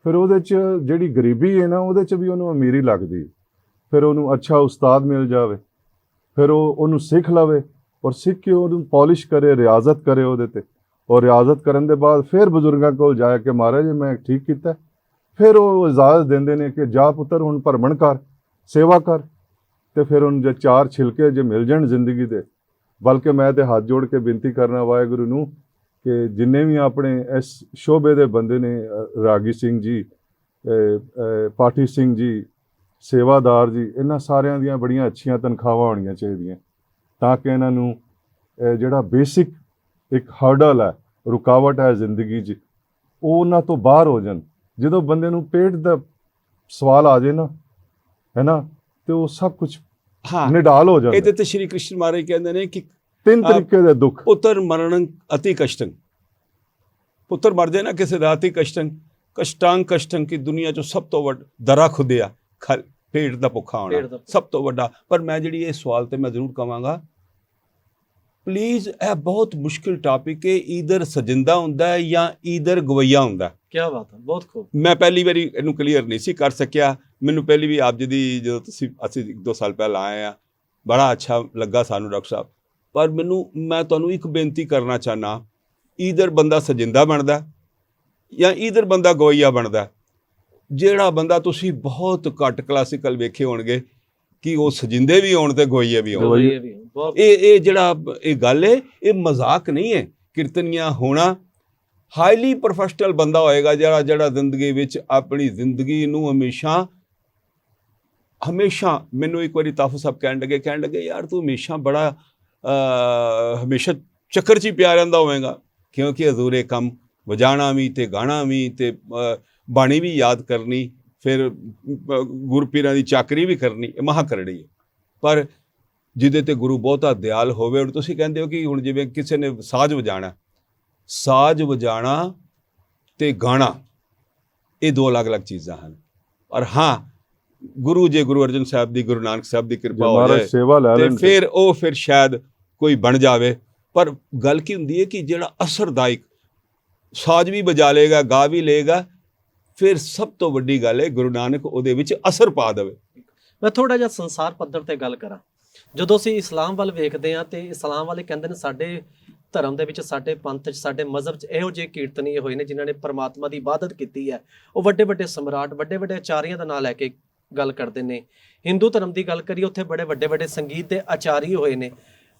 ਫਿਰ ਉਹਦੇ ਚ ਜਿਹੜੀ ਗਰੀਬੀ ਹੈ ਨਾ, ਉਹਦੇ ਚ ਵੀ ਉਹਨੂੰ ਅਮੀਰੀ ਲੱਗਦੀ ਹੈ। ਫਿਰ ਉਹਨੂੰ ਅੱਛਾ ਉਸਤਾਦ ਮਿਲ ਜਾਵੇ, ਫਿਰ ਉਹ ਉਹਨੂੰ ਸਿੱਖ ਲਵੇ ਔਰ ਸਿੱਖ ਕੇ ਉਹਨੂੰ ਪਾਲਿਸ਼ ਕਰੇ, ਰਿਆਜ਼ਤ ਕਰੇ ਉਹਦੇ ਤੇ। ਔਰ ਰਿਆਜ਼ਤ ਕਰਨ ਦੇ ਬਾਅਦ ਫਿਰ ਬਜ਼ੁਰਗਾਂ ਕੋਲ ਜਾਏ ਕਿ ਮਹਾਰਾਜ ਮੈਂ ਠੀਕ ਕੀਤਾ। ਫਿਰ ਉਹ ਇਜਾਜ਼ਤ ਦਿੰਦੇ ਨੇ ਕਿ ਜਾ ਪੁੱਤਰ, ਹੁਣ ਭਰਮਣ ਕਰ, ਸੇਵਾ ਕਰ। ਤੇ ਫਿਰ ਉਹਨੂੰ ਜੇ ਚਾਰ ਛਿਲਕੇ ਜੇ ਮਿਲ ਜਾਣ ਜ਼ਿੰਦਗੀ ਦੇ, ਬਲਕਿ ਮੈਂ ਤੇ ਹੱਥ ਜੋੜ ਕੇ ਬੇਨਤੀ ਕਰਨਾ ਵਾਹਿਗੁਰੂ ਨੂੰ ਕਿ ਜਿੰਨੇ ਵੀ ਆਪਣੇ ਇਸ ਸ਼ੋਬੇ ਦੇ ਬੰਦੇ ਨੇ ਰਾਗੀ ਸਿੰਘ ਜੀ ਪਾਠੀ ਸਿੰਘ ਜੀ ਸੇਵਾਦਾਰ ਜੀ ਇਹਨਾਂ ਸਾਰਿਆਂ ਦੀਆਂ ਬੜੀਆਂ ਅੱਛੀਆਂ ਤਨਖਾਹਾਂ ਹੋਣੀਆਂ ਚਾਹੀਦੀਆਂ। ਤਾਂ ਕਿ ਇਹਨਾਂ ਨੂੰ ਜਿਹੜਾ ਬੇਸਿਕ ਇੱਕ ਹਰਡਲ ਹੈ ਰੁਕਾਵਟ ਹੈ ਜ਼ਿੰਦਗੀ 'ਚ ਉਹ ਉਹਨਾਂ ਤੋਂ ਬਾਹਰ ਹੋ ਜਾਣ। ਜਦੋਂ ਬੰਦੇ ਨੂੰ ਪੇਟ ਦਾ ਸਵਾਲ ਆ ਜੇ ਨਾ ਹੈ ਨਾ ਤੇ ਉਹ ਸਭ ਕੁਝ ਹਾਂ। ਨਿਡਾਲ ਹੋ ਜਾਂਦਾ। ਇਹਦੇ ਤੇ ਸ਼੍ਰੀ ਕ੍ਰਿਸ਼ਨ ਮਹਾਰਾਜ ਕਹਿੰਦੇ ਨੇ ਕਿ ਤਿੰਨ ਤਰੀਕੇ ਦੇ ਦੁੱਖ। ਪੁੱਤਰ ਮਰਨ ਅਤੀ ਕਸ਼ਟੰ। ਪੁੱਤਰ ਮਰ ਜਾਏ ਨਾ ਕਿਸੇ ਦਾ ਅਤੀ ਕਸ਼ਟੰ। ਕਸ਼ਟਾਂ ਕਸ਼ਟੰ ਕੀ ਦੁਨੀਆ ਚੋਂ ਸਭ ਤੋਂ ਵੱਡ ਦਰਾ ਖੁੱਦਿਆ ਖਲ ਪੇਟ ਦਾ ਭੁੱਖਾ ਹੋਣਾ। ਸਭ ਤੋਂ ਵੱਡਾ। ਪਰ ਮੈਂ ਜਿਹੜੀ ਇਹ ਸਵਾਲ ਤੇ ਮੈਂ ਜ਼ਰੂਰ ਕਵਾਂਗਾ ਪਲੀਜ਼ ਇਹ ਬਹੁਤ ਮੁਸ਼ਕਿਲ ਟਾਪਿਕ ਹੈ। ਈਦਰ ਸਜਿੰਦਾ ਹੁੰਦਾ ਹੈ ਜਾਂ ਈਦਰ ਗਵਈਆ ਹੁੰਦਾ ਹੈ। ਕੀ ਬਾਤ ਹੈ ਬਹੁਤ ਖੂਬ। ਮੈਂ ਪਹਿਲੀ ਵਾਰੀ ਇਹਨੂੰ ਕਲੀਅਰ ਨਹੀਂ ਸੀ ਕਰ ਸਕਿਆ। ਮੈਨੂੰ ਪਹਿਲੀ ਵੀ ਆਪ ਜੀ ਦੀ ਜਦੋਂ ਤੁਸੀਂ ਅਸੀਂ ਇੱਕ ਦੋ ਸਾਲ ਪਹਿਲਾਂ ਆਏ ਆ ਬੜਾ ਅੱਛਾ ਲੱਗਾ ਸਾਨੂੰ ਡਾਕਟਰ ਸਾਹਿਬ। ਪਰ ਮੈਨੂੰ ਮੈਂ ਤੁਹਾਨੂੰ ਇੱਕ ਬੇਨਤੀ ਕਰਨਾ ਚਾਹਨਾ ਈਦਰ ਬੰਦਾ ਸਜਿੰਦਾ ਬਣਦਾ ਜਾਂ ਈਦਰ ਬੰਦਾ ਗਵਈਆ ਬਣਦਾ ਜਿਹੜਾ ਬੰਦਾ ਤੁਸੀਂ ਬਹੁਤ ਘੱਟ ਕਲਾਸੀਕਲ ਵੇਖੇ ਹੋਣਗੇ ਕਿ ਉਹ ਸਜਿੰਦੇ ਵੀ ਹੋਣ ਤੇ ਗਵਈਏ ਵੀ ਹੋਣ। ਇਹ ਇਹ ਜਿਹੜਾ ਇਹ ਗੱਲ ਹੈ ਇਹ ਮਜ਼ਾਕ ਨਹੀਂ ਹੈ। ਕੀਰਤਨੀਆ ਹੋਣਾ ਹਾਈਲੀ ਪ੍ਰੋਫੈਸ਼ਨਲ ਬੰਦਾ ਹੋਏਗਾ ਜਿਹੜਾ ਜਿਹੜਾ ਜ਼ਿੰਦਗੀ ਵਿੱਚ ਆਪਣੀ ਜ਼ਿੰਦਗੀ ਨੂੰ ਹਮੇਸ਼ਾ ਹਮੇਸ਼ਾ ਮੈਨੂੰ ਇੱਕ ਵਾਰੀ ਤਾਫੂ ਸਾਹਿਬ ਕਹਿਣ ਲੱਗੇ ਕਹਿਣ ਲੱਗੇ ਯਾਰ ਤੂੰ ਹਮੇਸ਼ਾ ਬੜਾ ਹਮੇਸ਼ਾ ਚੱਕਰ 'ਚ ਹੀ ਪਿਆ ਰਹਿੰਦਾ ਹੋਵੇਗਾ। ਕਿਉਂਕਿ ਹਜ਼ੂਰੇ ਕੰਮ, ਵਜਾਣਾ ਵੀ ਤੇ ਗਾਣਾ ਵੀ ਤੇ ਬਾਣੀ ਵੀ ਯਾਦ ਕਰਨੀ, ਫਿਰ ਗੁਰਪੀਰਾਂ ਦੀ ਚਾਕਰੀ ਵੀ ਕਰਨੀ, ਇਹ ਮਹਾ ਕਰੜੀ ਹੈ ਪਰ ਜਿਹਦੇ ਤੇ ਗੁਰੂ ਬਹੁਤਾ ਦਿਆਲ ਹੋਵੇ ਹੁਣ ਤੁਸੀਂ ਕਹਿੰਦੇ ਹੋ ਕਿ ਹੁਣ ਜਿਵੇਂ ਕਿਸੇ ਨੇ ਸਾਜ਼ ਵਜਾਣਾ ਸਾਜ਼ ਵਜਾਣਾ ਤੇ ਗਾਣਾ, ਇਹ ਦੋ ਅਲੱਗ-ਅਲੱਗ ਚੀਜ਼ਾਂ ਹਨ। ਔਰ ਹਾਂ ਗੁਰੂ ਜੇ ਗੁਰੂ ਅਰਜਨ ਸਾਹਿਬ ਦੀ ਗੁਰੂ ਨਾਨਕ ਸਾਹਿਬ ਦੀ ਕਿਰਪਾ ਹੋ ਜਾਏ ਸੇਵਾ ਲੈ ਤੇ ਲੈਣ ਤੇ। ਫਿਰ ਉਹ ਫਿਰ ਸ਼ਾਇਦ ਕੋਈ ਬਣ ਜਾਵੇ। ਪਰ ਗੱਲ ਕੀ ਹੁੰਦੀ ਹੈ ਕਿ ਜਿਹੜਾ ਅਸਰਦਾਇਕ ਸਾਜ਼ ਵੀ ਵਜਾ ਲੇਗਾ ਗਾ ਵੀ ਲੇਗਾ ਫਿਰ ਸਭ ਤੋਂ ਵੱਡੀ ਗੱਲ ਹੈ ਗੁਰੂ ਨਾਨਕ ਉਹਦੇ ਵਿੱਚ ਅਸਰ ਪਾ ਦੇਵੇ। ਮੈਂ ਥੋੜਾ ਜਿਹਾ ਸੰਸਾਰ ਪੱਧਰ ਤੇ ਗੱਲ ਕਰਾਂ। ਜਦੋਂ ਅਸੀਂ ਇਸਲਾਮ ਵੱਲ ਵੇਖਦੇ ਹਾਂ ਤੇ ਇਸਲਾਮ ਵਾਲੇ ਕਹਿੰਦੇ ਨੇ ਸਾਡੇ ਧਰਮ ਦੇ ਵਿੱਚ ਸਾਡੇ ਪੰਥ 'ਚ ਸਾਡੇ ਮਜ਼ਹਬ 'ਚ ਇਹੋ ਜਿਹੇ ਕੀਰਤਨੀਏ ਹੋਏ ਨੇ ਜਿਨ੍ਹਾਂ ਨੇ ਪਰਮਾਤਮਾ ਦੀ ਇਬਾਦਤ ਕੀਤੀ ਹੈ। ਉਹ ਵੱਡੇ ਵੱਡੇ ਸਮਰਾਟ ਵੱਡੇ ਵੱਡੇ ਆਚਾਰੀਆਂ ਦਾ ਨਾਂ ਲੈ ਕੇ ਗੱਲ ਕਰਦੇ ਨੇ। ਹਿੰਦੂ ਧਰਮ ਦੀ ਗੱਲ ਕਰੀਏ ਉੱਥੇ ਬੜੇ ਵੱਡੇ ਵੱਡੇ ਸੰਗੀਤ ਦੇ ਆਚਾਰੀ ਹੋਏ ਨੇ।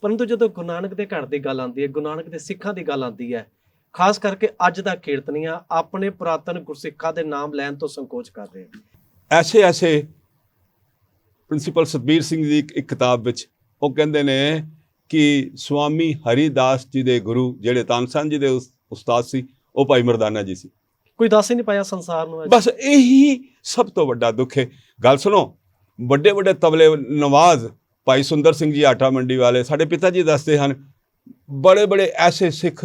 ਪਰੰਤੂ ਜਦੋਂ ਗੁਰੂ ਨਾਨਕ ਦੇ ਘਰ ਦੀ ਗੱਲ ਆਉਂਦੀ ਹੈ ਗੁਰੂ ਨਾਨਕ ਦੇ ਸਿੱਖਾਂ ਦੀ ਗੱਲ ਆਉਂਦੀ ਹੈ ਖਾਸ ਕਰਕੇ ਅੱਜ ਦਾ ਕੀਰਤਨੀਆ ਆਪਣੇ ਪੁਰਾਤਨ ਗੁਰਸਿੱਖਾਂ ਦੇ ਨਾਮ ਲੈਣ ਤੋਂ ਸੰਕੋਚ ਕਰ ਰਹੇ ਐਸੇ ਐਸੇ ਪ੍ਰਿੰਸੀਪਲ ਸਤਬੀਰ ਸਿੰਘ ਦੀ ਇੱਕ- ਕਿਤਾਬ ਵਿੱਚ ਉਹ ਕਹਿੰਦੇ ਨੇ ਕਿ ਸਵਾਮੀ ਹਰੀਦਾਸ ਜੀ ਦੇ ਗੁਰੂ ਜਿਹੜੇ ਤਾਨਸਨ ਜੀ ਦੇ ਉਸ- ਉਸਤਾਦ ਸੀ ਉਹ ਭਾਈ ਮਰਦਾਨਾ ਜੀ ਸੀ। ਕੋਈ ਦੱਸ ਹੀ ਨਹੀਂ ਪਾਇਆ ਸੰਸਾਰ ਨੂੰ। ਬਸ ਇਹੀ ਸਭ ਤੋਂ ਵੱਡਾ ਦੁੱਖ ਹੈ ਗੱਲ ਸੁਣੋ, ਵੱਡੇ ਵੱਡੇ ਤਬਲੇ ਨਵਾਜ਼ ਭਾਈ ਸੁੰਦਰ ਸਿੰਘ ਜੀ ਆਟਾ ਮੰਡੀ ਵਾਲੇ, ਸਾਡੇ ਪਿਤਾ ਜੀ ਦੱਸਦੇ ਹਨ, ਬੜੇ ਬੜੇ ਐਸੇ ਸਿੱਖ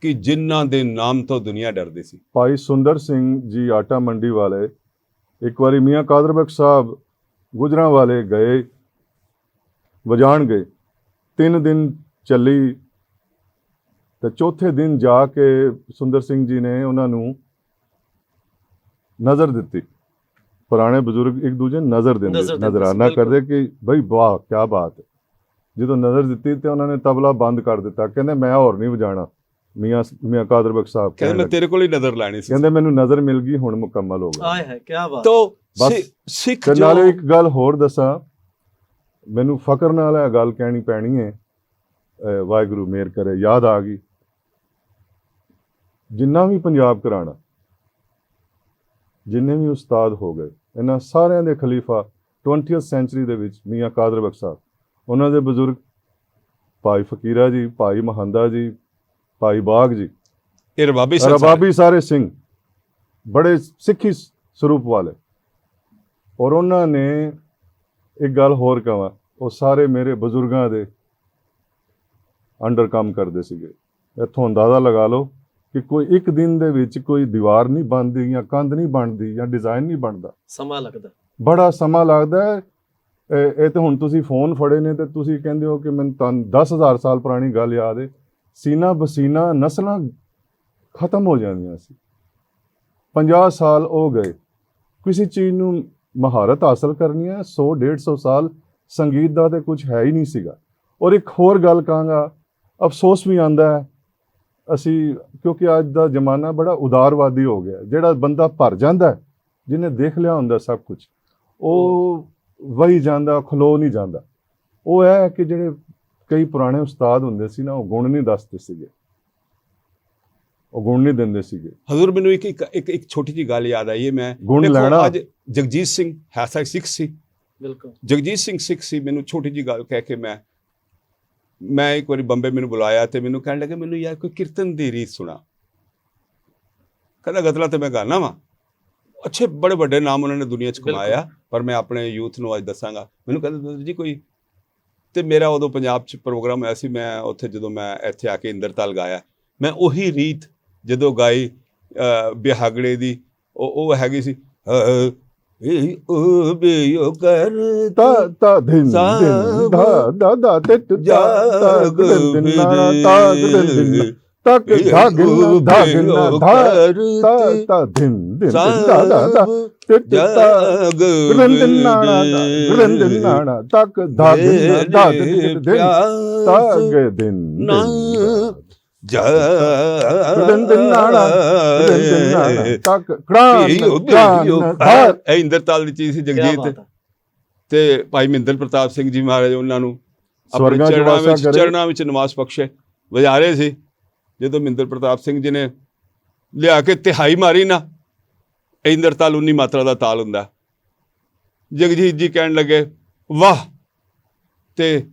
ਕਿ ਜਿਨ੍ਹਾਂ ਦੇ ਨਾਮ ਤੋਂ ਦੁਨੀਆ ਡਰਦੀ ਸੀ। ਭਾਈ ਸੁੰਦਰ ਸਿੰਘ ਜੀ ਆਟਾ ਮੰਡੀ ਵਾਲੇ, ਇੱਕ ਵਾਰੀ ਮੀਆਂ ਕਾਦਰ ਬਖਸ਼ ਸਾਹਿਬ ਗੁਜਰਾਂ ਵਾਲੇ ਗਏ, ਵਜਾਣ ਗਏ। ਤਿੰਨ ਦਿਨ ਚੱਲੀ ਤੇ ਚੌਥੇ ਦਿਨ ਜਾ ਕੇ ਸੁੰਦਰ ਸਿੰਘ ਜੀ ਨੇ ਉਹਨਾਂ ਨੂੰ ਨਜ਼ਰ ਦਿੱਤੀ। ਪੁਰਾਣੇ ਬਜ਼ੁਰਗ ਇੱਕ ਦੂਜੇ ਨੂੰ ਨਜ਼ਰ ਦਿੰਦੇ ਨਜ਼ਰਾਨਾ। ਕਰਦੇ ਕਿ ਬਈ ਵਾਹ ਕੀ ਬਾਤ ਹੈ। ਜਦੋਂ ਨਜ਼ਰ ਦਿੱਤੀ ਤੇ ਉਹਨਾਂ ਨੇ ਤਬਲਾ ਬੰਦ ਕਰ ਦਿੱਤਾ ਕਹਿੰਦੇ ਮੈਂ ਹੋਰ ਨਹੀਂ ਵਜਾਣਾ। ਮੀਆਂ ਮੀਆਂ ਕਾਦਰ ਬਖਸ਼ ਸਾਹਿਬ ਕਹਿੰਦੇ ਮੈਂ। ਤੇਰੇ ਕੋਲ ਹੀ ਨਜ਼ਰ ਲੈਣੀ ਸੀ। ਕਹਿੰਦੇ ਮੈਨੂੰ ਨਜ਼ਰ ਮਿਲ ਗਈ ਹੁਣ ਮੁਕੰਮਲ ਹੋ ਗਿਆ। ਆਏ ਹੈ ਕੀ ਬਾਤ। ਤੋ ਸਿੱਖ ਜੋ ਨਾਲੇ ਇੱਕ ਗੱਲ ਹੋਰ ਦੱਸਾਂ ਮੈਨੂੰ ਫਕਰ ਨਾਲ ਇਹ ਗੱਲ ਕਹਿਣੀ ਪੈਣੀ ਹੈ ਵਾਹਿਗੁਰੂ ਮਿਹਰ ਕਰੇ ਯਾਦ ਆ ਗਈ। ਜਿੰਨਾ ਵੀ ਪੰਜਾਬ ਘਰਾਣਾ ਜਿੰਨੇ ਵੀ ਉਸਤਾਦ ਹੋ ਗਏ ਇਹਨਾਂ ਸਾਰਿਆਂ ਦੇ ਖਲੀਫਾ 20th ਸੈਂਚਰੀ ਦੇ ਵਿੱਚ ਮੀਆਂ ਕਾਦਰ ਬਖਸ਼ ਸਾਹਿਬ। ਉਹਨਾਂ ਦੇ ਬਜ਼ੁਰਗ ਭਾਈ ਫਕੀਰਾ ਜੀ ਭਾਈ ਮਹੰਦਾ ਜੀ ਭਾਈ ਬਾਗ ਜੀ ਇਹ ਰਬਾਬੀ ਸੰਸਾਰ ਰਬਾਬੀ ਸਾਰੇ ਸਿੰਘ ਬੜੇ ਸਿੱਖੀ ਸਰੂਪ ਵਾਲੇ। ਔਰ ਉਹਨਾਂ ਨੇ ਇੱਕ ਗੱਲ ਹੋਰ ਕਹਾਂ ਉਹ ਸਾਰੇ ਮੇਰੇ ਬਜ਼ੁਰਗਾਂ ਦੇ ਅੰਡਰ ਕੰਮ ਕਰਦੇ ਸੀਗੇ। ਇੱਥੋਂ ਅੰਦਾਜ਼ਾ ਲਗਾ ਲਓ ਕਿ ਕੋਈ ਇੱਕ ਦਿਨ ਦੇ ਵਿੱਚ ਕੋਈ ਦੀਵਾਰ ਨਹੀਂ ਬਣਦੀ ਜਾਂ ਕੰਧ ਨਹੀਂ ਬਣਦੀ ਜਾਂ ਡਿਜ਼ਾਈਨ ਨਹੀਂ ਬਣਦਾ। ਸਮਾਂ ਲੱਗਦਾ। ਬੜਾ ਸਮਾਂ ਲੱਗਦਾ ਹੈ। ਇਹ ਤੇ ਹੁਣ ਤੁਸੀਂ ਫੋਨ ਫੜੇ ਨੇ ਤੇ ਤੁਸੀਂ ਕਹਿੰਦੇ ਹੋ ਕਿ ਮੈਨੂੰ ਤਾਂ 10000 ਸਾਲ ਪੁਰਾਣੀ ਗੱਲ ਯਾਦ ਹੈ ਸੀਨਾ ਬਸੀਨਾ ਨਸਲਾਂ ਖਤਮ ਹੋ ਜਾਂਦੀਆਂ ਸੀ। 50 ਸਾਲ ਹੋ ਗਏ। ਕਿਸੇ ਚੀਜ਼ ਨੂੰ ਮਹਾਰਤ ਹਾਸਲ ਕਰਨੀ ਹੈ। 100 150 ਸਾਲ ਸੰਗੀਤ ਦਾ ਤੇ ਕੁਝ ਹੈ ਹੀ ਨਹੀਂ ਸੀਗਾ। ਔਰ ਇੱਕ ਹੋਰ ਗੱਲ ਕਹਾਂਗਾ। ਅਫਸੋਸ ਵੀ ਆਂਦਾ ਹੈ ਅਸੀਂ ਕਿਉਂਕਿ ਅੱਜ ਦਾ ਜ਼ਮਾਨਾ ਬੜਾ ਉਦਾਰਵਾਦੀ ਹੋ ਗਿਆ। ਜਿਹੜਾ ਬੰਦਾ ਭਰ ਜਾਂਦਾ ਜਿਹਨੇ ਦੇਖ ਲਿਆ ਹੁੰਦਾ ਸਭ ਕੁਝ ਉਹ ਵਹੀ ਜਾਂਦਾ ਖਲੋ ਨਹੀਂ ਜਾਂਦਾ। ਉਹ ਹੈ ਕਿ ਜਿਹੜੇ ਕਈ ਪੁਰਾਣੇ ਉਸਤਾਦ ਹੁੰਦੇ ਸੀ ਨਾ ਉਹ ਗੁਣ ਨਹੀਂ ਦੱਸਦੇ ਸੀਗੇ। ਉਹ ਗੁਣ ਨਹੀਂ ਦਿੰਦੇ ਸੀਗੇ। ਹਜ਼ੂਰ ਮੈਨੂੰ ਇੱਕ ਇੱਕ ਇੱਕ ਛੋਟੀ ਜੀ ਗੱਲ ਯਾਦ ਆਈ ਹੈ ਮੈਂ ਗੁਣ ਲੈਣਾ। ਅੱਜ ਜਗਜੀਤ ਸਿੰਘ ਹੈਸਾ ਸਿੱਖ ਸੀ। ਬਿਲਕੁਲ। ਜਗਜੀਤ ਸਿੰਘ ਸਿੱਖ ਸੀ ਮੈਨੂੰ ਛੋਟੀ ਜੀ ਗੱਲ ਕਹਿ ਕੇ ਮੈਂ ਮੈਂ ਇੱਕ ਵਾਰੀ ਬੰਬੇ ਮੈਨੂੰ ਬੁਲਾਇਆ ਤੇ ਮੈਨੂੰ ਕਹਿਣ ਲੱਗੇ ਮੈਨੂੰ ਯਾਰ ਕੋਈ ਕੀਰਤਨ ਦੀ ਰੀਤ ਸੁਣਾ। ਕਹਿੰਦਾ ਗਤਲਾ ਤੇ ਮੈਂ ਗਾਣਾ ਵਾ। ਅੱਛੇ ਬੜੇ ਵੱਡੇ ਨਾਮ ਉਹਨਾਂ ਨੇ ਦੁਨੀਆ 'ਚ। ਕਮਾਇਆ ਪਰ ਮੈਂ ਆਪਣੇ ਯੂਥ ਨੂੰ ਅੱਜ ਦੱਸਾਂਗਾ। ਮੈਨੂੰ ਕਹਿੰਦਾ ਜੀ ਕੋਈ ਤੇ ਮੇਰਾ ਉਦੋਂ ਪੰਜਾਬ 'ਚ ਪ੍ਰੋਗਰਾਮ ਹੋਇਆ ਸੀ ਮੈਂ ਉੱਥੇ ਜਦੋਂ ਮੈਂ ਇੱਥੇ ਆ ਕੇ ਇੰਦਰਤਾਲ ਗਾਇਆ ਮੈਂ ਉਹੀ ਰੀਤ ਜਦੋਂ ਗਾਈ ਬਿਹਾਗੜੇ ਦੀ ਉਹ ਉਹ ਹੈਗੀ ਸੀ ਅਹ, ਇਹ ਉਹ ਬਿਓ ਕਰ ਤਾ ਤਾ ਧਾ ਦਾ ਦਾ ਟਿਟ ਤਾ ਤਾ ਜਾਗ ਧਿਨ ਨਾ ਤਾ ਧਿਨ ਧਿਨ ਤੱਕ ਧਾ ਗਿਨ ਧਾ ਗਿਨ ਧਾ ਤਾ ਤਾ ਧਿਨ ਧਿਨ ਦਾ ਦਾ ਦਾ ਟਿਟ ਤਾ ਧਿਨ ਧਿਨ ਨਾ ਨਾ ਧਿਨ ਧਿਨ ਨਾ ਨਾ ਤੱਕ ਧਾ ਗਿਨ ਧਾ ਧਿਨ ਧਿਨ ਤਾ ਗੇ ਧਿਨ ਨਾ ਇਹ ਇੰਦਰਤਾਲ ਦੀ ਚੀਜ਼ ਸੀ ਜਗਜੀਤ। ਤੇ ਭਾਈ ਮਹਿੰਦਰ ਪ੍ਰਤਾਪ ਸਿੰਘ ਜੀ ਮਹਾਰਾਜ ਉਹਨਾਂ ਨੂੰ ਆਪਣੇ ਸਵਰਗਾਂ ਚ ਚਰਨਾਂ ਵਾਸਾ ਵਿੱਚ। ਚਰਨਾਂ ਵਿੱਚ ਨਿਵਾਸ ਬਖਸ਼ੇ ਵਜਾ ਰਹੇ ਸੀ। ਜਦੋਂ ਮਹਿੰਦਰ ਪ੍ਰਤਾਪ ਸਿੰਘ ਜੀ ਨੇ ਲਿਆ ਕੇ ਤਿਹਾਈ ਮਾਰੀ ਨਾ ਇਹ ਇੰਦਰਤਾਲ 19 ਮਾਤਰਾ ਦਾ ਤਾਲ ਹੁੰਦਾ। ਜਗਜੀਤ ਜੀ ਕਹਿਣ ਲੱਗੇ ਵਾਹ! ਤੇ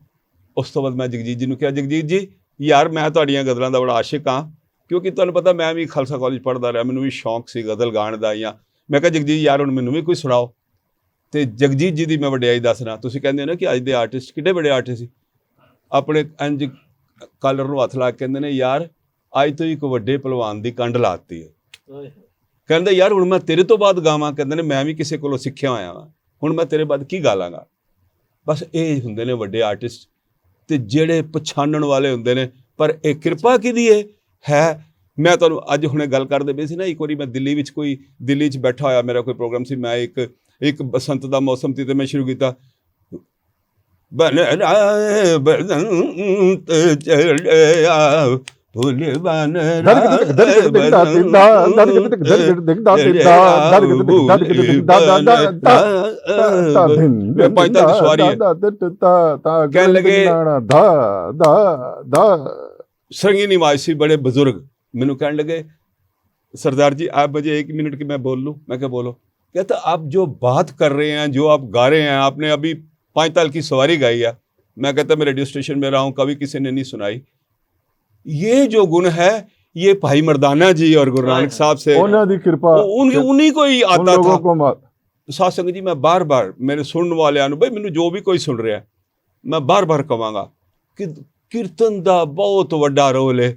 ਉਸ ਤੋਂ ਬਾਅਦ ਮੈਂ ਜਗਜੀਤ ਜੀ ਨੂੰ ਕਿਹਾ ਜਗਜੀਤ ਜੀ ਯਾਰ ਮੈਂ ਤੁਹਾਡੀਆਂ ਗਜ਼ਲਾਂ ਦਾ ਬੜਾ ਆਸ਼ਿਕ ਹਾਂ ਕਿਉਂਕਿ ਤੁਹਾਨੂੰ ਪਤਾ ਮੈਂ ਵੀ ਖਾਲਸਾ ਕਾਲਜ ਪੜ੍ਹਦਾ ਰਿਹਾ ਮੈਨੂੰ ਵੀ ਸ਼ੌਂਕ ਸੀ ਗਜ਼ਲ ਗਾਣ ਦਾ ਜਾਂ ਮੈਂ ਕਿਹਾ ਜਗਜੀਤ ਯਾਰ ਹੁਣ ਮੈਨੂੰ ਵੀ ਕੋਈ ਸੁਣਾਓ। ਤੇ ਜਗਜੀਤ ਜੀ ਦੀ ਮੈਂ ਵਡਿਆਈ ਦੱਸਣਾ ਤੁਸੀਂ ਕਹਿੰਦੇ ਹੋ ਨਾ ਕਿ ਅੱਜ ਦੇ ਆਰਟਿਸਟ ਕਿੱਡੇ ਵੱਡੇ ਆਰਟਿਸਟ ਸੀ। ਆਪਣੇ ਇੰਜ ਕਾਲਰ ਨੂੰ ਹੱਥ ਲਾ ਕੇ ਕਹਿੰਦੇ ਨੇ ਯਾਰ ਅੱਜ ਤੋਂ ਇੱਕ ਵੱਡੇ ਪਹਿਲਵਾਨ ਦੀ ਕੰਡ ਲਾਤੀ ਹੈ। ਕਹਿੰਦੇ ਯਾਰ ਹੁਣ ਮੈਂ ਤੇਰੇ ਤੋਂ ਬਾਅਦ ਗਾਵਾਂ। ਕਹਿੰਦੇ ਨੇ ਮੈਂ ਵੀ ਕਿਸੇ ਕੋਲੋਂ ਸਿੱਖਿਆ ਹੋਇਆ ਵਾਂ। ਹੁਣ ਮੈਂ ਤੇਰੇ ਬਾਅਦ ਕੀ ਗਾ ਲਾਂਗਾ ਬਸ ਇਹ ਹੁੰਦੇ ਨੇ ਵੱਡੇ ਆਰਟਿਸਟ ਤੇ ਜਿਹੜੇ ਪਛਾਣਨ ਵਾਲੇ ਹੁੰਦੇ ਨੇ, ਪਰ ਇਹ ਕਿਰਪਾ ਕਿਹਦੀ ਹੈ ਹੈ, ਮੈਂ ਤੁਹਾਨੂੰ ਅੱਜ ਹੁਣੇ ਗੱਲ ਕਰਦੇ ਪਏ ਸੀ ਨਾ, ਇੱਕ ਵਾਰੀ ਮੈਂ ਦਿੱਲੀ ਵਿੱਚ ਕੋਈ, ਦਿੱਲੀ 'ਚ ਬੈਠਾ ਹੋਇਆ ਮੇਰਾ ਕੋਈ ਪ੍ਰੋਗਰਾਮ ਸੀ, ਮੈਂ ਇੱਕ ਇੱਕ ਬਸੰਤ ਦਾ ਮੌਸਮ ਸੀ ਤੇ ਮੈਂ ਸ਼ੁਰੂ ਕੀਤਾ। ਬਨ ਰਾਏ ਬਸੰਤ ਚੜਿਆ ਫੁੱਲ ਬਨ ਦਰਗ ਦਰਗ ਦਰਗ ਦਾ ਤਿੰਨ ਦਾ ਦਰਗ ਦਰਗ ਦਰਗ ਦਰਗ ਦਾ ਤਿੰਨ ਦਾ ਦਰਗ ਦਰਗ ਦਰਗ ਦਰਗ ਦਾ ਦਾ ਦਾ ਦਾ ਤਾ ਧਿਨ ਮੈਂ ਪੰਜ ਤਾਂ ਦੀ ਸਵਾਰੀ ਹੈ ਦਾ ਟਿਟ ਤਾ ਤਾ ਕਹਿਣ ਲੱਗੇ- ਨਾ ਧਾ ਦਾ ਦਾ संगी निवासी ਸੀ बड़े बुजुर्ग मैंने कहने लगे सरदार जी आप मुझे एक मिनट की मैं बोल लूँ मैं क्या बोलो कहता आप जो बात कर रहे हैं जो आप गा रहे हैं आपने अभी पाँच ताल की सवारी गाई है मैं कहता मैं रेडियो स्टेशन में रहा हूँ कभी किसी ने नहीं सुनाई ये जो गुण है ये भाई मर्दाना जी और गुरु नानक साहब से ਉਹਨਾਂ ਦੀ ਕਿਰਪਾ उनके उन्हीं को ही उन आता लोगों था को मा- ਸਾਧ ਸੰਗਤ ਜੀ ਮੈਂ ਬਾਰ-ਬਾਰ ਮੇਰੇ ਸੁਣਨ ਵਾਲਿਆਂ ਨੂੰ ਬਈ ਮੈਨੂੰ ਜੋ ਵੀ ਕੋਈ ਸੁਣ ਰਿਹਾ ਮੈਂ ਬਾਰ-ਬਾਰ ਕਵਾਂਗਾ ਕਿ ਕੀਰਤਨ ਦਾ ਬਹੁਤ ਵੱਡਾ ਰੋਲ ਹੈ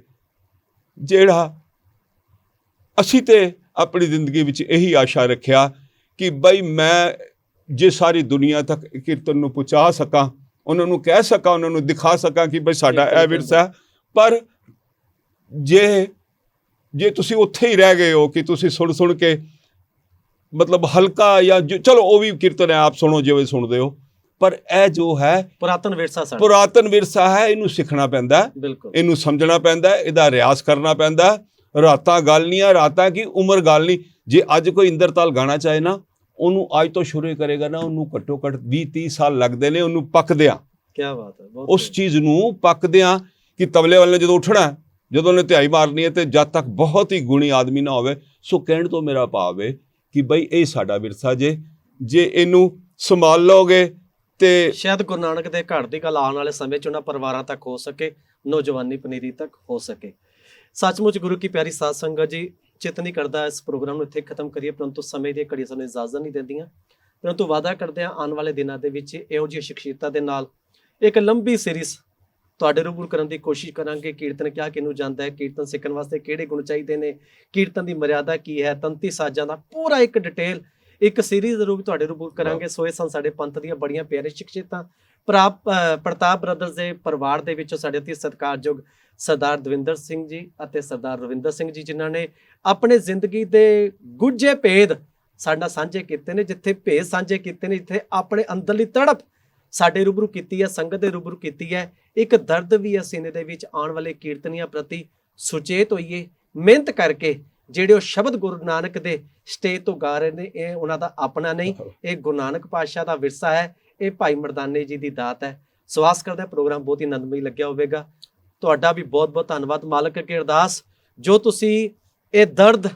ਜਿਹੜਾ ਅਸੀਂ ਤੇ ਆਪਣੀ ਜ਼ਿੰਦਗੀ ਵਿੱਚ ਇਹੀ ਆਸ਼ਾ ਰੱਖਿਆ ਕਿ ਬਈ ਮੈਂ ਜੇ ਸਾਰੀ ਦੁਨੀਆ ਤੱਕ ਕੀਰਤਨ ਨੂੰ ਪਹੁੰਚਾ ਸਕਾਂ ਉਹਨਾਂ ਨੂੰ ਕਹਿ ਸਕਾਂ ਉਹਨਾਂ ਨੂੰ ਦਿਖਾ ਸਕਾਂ ਕਿ ਬਈ ਸਾਡਾ ਇਹ ਵਿਰਸਾ ਹੈ। ਪਰ ਜੇ ਜੇ ਤੁਸੀਂ ਉੱਥੇ ਹੀ ਰਹਿ ਗਏ ਹੋ ਕਿ ਤੁਸੀਂ ਸੁਣ ਸੁਣ ਕੇ ਮਤਲਬ ਹਲਕਾ ਜਾਂ ਚਲੋ ਉਹ ਵੀ ਕੀਰਤਨ ਹੈ ਆਪ ਸੁਣੋ ਜਿਵੇਂ ਸੁਣਦੇ ਹੋ। ਪਰ ਇਹ ਜੋ ਹੈ ਪੁਰਾਤਨ ਵਿਰਸਾ ਸਾਡਾ। ਪੁਰਾਤਨ ਵਿਰਸਾ ਹੈ ਇਹਨੂੰ ਸਿੱਖਣਾ ਪੈਂਦਾ ਇਹਨੂੰ ਸਮਝਣਾ ਪੈਂਦਾ ਇਹਦਾ ਰਿਆਜ਼ ਕਰਨਾ ਪੈਂਦਾ। ਰਾਤਾਂ ਗੱਲ ਨਹੀਂ ਆ ਰਾਤਾਂ ਕੀ ਉਮਰ ਗੱਲ ਨਹੀਂ। ਜੇ ਅੱਜ ਕੋਈ ਇੰਦਰਤਾਲ ਗਾਣਾ ਚਾਹੇ ਨਾ ਉਹਨੂੰ ਅੱਜ ਤੋਂ ਸ਼ੁਰੂ ਕਰੇਗਾ ਨਾ ਉਹਨੂੰ ਘੱਟੋ ਘੱਟ 20 30 ਸਾਲ ਲੱਗਦੇ ਨੇ ਉਹਨੂੰ ਪੱਕਦਿਆਂ। ਕੀ ਬਾਤ ਹੈ ਉਸ ਚੀਜ਼ ਨੂੰ ਪੱਕਦਿਆਂ ਕਿ ਤਬਲੇ ਵਾਲੇ ਜਦੋਂ ਉੱਠਣਾ ਜਦੋਂ ਉਹਨੇ ਧਿਆਈ ਮਾਰਨੀ ਹੈ ਤੇ ਜਦ ਤੱਕ ਬਹੁਤ ਹੀ ਗੁਣੀ ਆਦਮੀ ਨਾ ਹੋਵੇ, ਸੋ ਕਹਿਣ ਤੋਂ ਮੇਰਾ ਭਾਵ ਹੈ ਕਿ ਬਈ ਇਹ ਸਾਡਾ ਵਿਰਸਾ ਜੇ ਜੇ ਇਹਨੂੰ ਸੰਭਾਲ ਲਓਗੇ ਤੇ ਸ਼ਾਇਦ ਗੁਰੂ ਨਾਨਕ ਦੇ ਘਰ ਦੀ ਗੱਲ ਆਉਣ ਵਾਲੇ ਸਮੇਂ 'ਚ ਉਹਨਾਂ ਪਰਿਵਾਰਾਂ ਤੱਕ ਹੋ ਸਕੇ, ਨੌਜਵਾਨੀ ਪਨੀਰੀ ਤੱਕ ਹੋ ਸਕੇ। ਸੱਚਮੁੱਚ ਗੁਰੂ ਕੀ ਪਿਆਰੀ ਸਾਧ ਸੰਗਤ ਜੀ ਚਿਤ ਨਹੀਂ ਕਰਦਾ ਇਸ ਪ੍ਰੋਗਰਾਮ ਨੂੰ ਇੱਥੇ ਖਤਮ ਕਰੀਏ, ਪਰੰਤੂ ਸਮੇਂ ਦੀਆਂ ਘੜੀਆਂ ਸਾਨੂੰ ਇਜਾਜ਼ਤ ਨਹੀਂ ਦਿੰਦੀਆਂ। ਪਰੰਤੂ ਵਾਅਦਾ ਕਰਦੇ ਹਾਂ, ਆਉਣ ਵਾਲੇ ਦਿਨਾਂ ਦੇ ਵਿੱਚ ਇਹੋ ਜਿਹੀ ਸ਼ਖਸੀਅਤਾਂ ਦੇ ਨਾਲ ਇੱਕ ਲੰਬੀ ਸੀਰੀਜ਼ ਤੁਹਾਡੇ ਰੂਬਰੂ ਕਰਨ ਦੀ ਕੋਸ਼ਿਸ਼ ਕਰਾਂਗੇ। ਕੀਰਤਨ ਕਿਆ ਕਿਨੂੰ ਜਾਂਦਾ ਹੈ। ਕੀਰਤਨ ਸਿੱਖਣ ਵਾਸਤੇ ਕਿਹੜੇ ਗੁਣ ਚਾਹੀਦੇ ਨੇ? ਕੀਰਤਨ ਦੀ ਮਰਿਆਦਾ ਕੀ ਹੈ? ਤੰਤੀ ਸਾਜ਼ਾਂ ਦਾ ਪੂਰਾ ਇੱਕ ਡਿਟੇਲ ਇੱਕ ਸੀਰੀਜ਼ ਦੇ ਰੂਪ ਤੁਹਾਡੇ ਰੂਬਰੂ ਕਰਾਂਗੇ। ਸੋ ਇਹ ਸਨ ਸਾਡੇ ਪੰਥ ਦੀਆਂ ਬੜੀਆਂ ਪਿਆਰੀਆਂ ਸ਼ਖਸੀਅਤਾਂ ਪ੍ਰਾਪ ਪ੍ਰਤਾਪ ਬ੍ਰਦਰਜ਼ ਦੇ ਪਰਿਵਾਰ ਦੇ ਵਿੱਚੋਂ ਸਾਡੇ ਅਤੀ ਸਤਿਕਾਰਯੋਗ ਸਰਦਾਰ ਦਵਿੰਦਰ ਸਿੰਘ ਜੀ ਅਤੇ ਸਰਦਾਰ ਰਵਿੰਦਰ ਸਿੰਘ ਜੀ ਜਿਨ੍ਹਾਂ ਨੇ ਆਪਣੇ ਜ਼ਿੰਦਗੀ ਦੇ ਗੁੱਝੇ ਭੇਦ ਸਾਡਾ ਸਾਂਝੇ ਕੀਤੇ ਨੇ ਜਿੱਥੇ ਭੇਦ ਸਾਂਝੇ ਕੀਤੇ ਨੇ ਜਿੱਥੇ ਆਪਣੇ ਅੰਦਰਲੀ ਤੜਪ ਸਾਡੇ ਰੂਬਰੂ ਕੀਤੀ ਹੈ, ਸੰਗਤ ਦੇ ਰੂਬਰੂ ਕੀਤੀ ਹੈ। ਇੱਕ ਦਰਦ ਵੀ ਹੈ ਸੀਨੇ ਦੇ ਵਿੱਚ ਆਉਣ ਵਾਲੇ ਕੀਰਤਨੀਆਂ ਪ੍ਰਤੀ। ਸੁਚੇਤ ਹੋਈਏ, ਮਿਹਨਤ ਕਰਕੇ ਜਿਹੜੇ ਉਹ ਸ਼ਬਦ ਗੁਰੂ ਨਾਨਕ ਦੇ ਸਟੇਜ ਤੋਂ ਗਾ ਰਹੇ ਨੇ, ਇਹ ਉਹਨਾਂ ਦਾ ਆਪਣਾ ਨਹੀਂ, ਇਹ ਗੁਰੂ ਨਾਨਕ ਪਾਤਸ਼ਾਹ ਦਾ ਵਿਰਸਾ ਹੈ, ਇਹ ਭਾਈ ਮਰਦਾਨੇ ਜੀ ਦੀ ਦਾਤ ਹੈ। ਸਵਾਸ ਕਰਦਾ ਪ੍ਰੋਗਰਾਮ ਬਹੁਤ ਹੀ ਆਨੰਦਮਈ ਲੱਗਿਆ ਹੋਵੇਗਾ। ਤੁਹਾਡਾ ਵੀ ਬਹੁਤ ਬਹੁਤ ਧੰਨਵਾਦ, ਮਾਲਕ ਅੱਗੇ ਅਰਦਾਸ। ਜੋ ਤੁਸੀਂ ਇਹ ਦਰਦ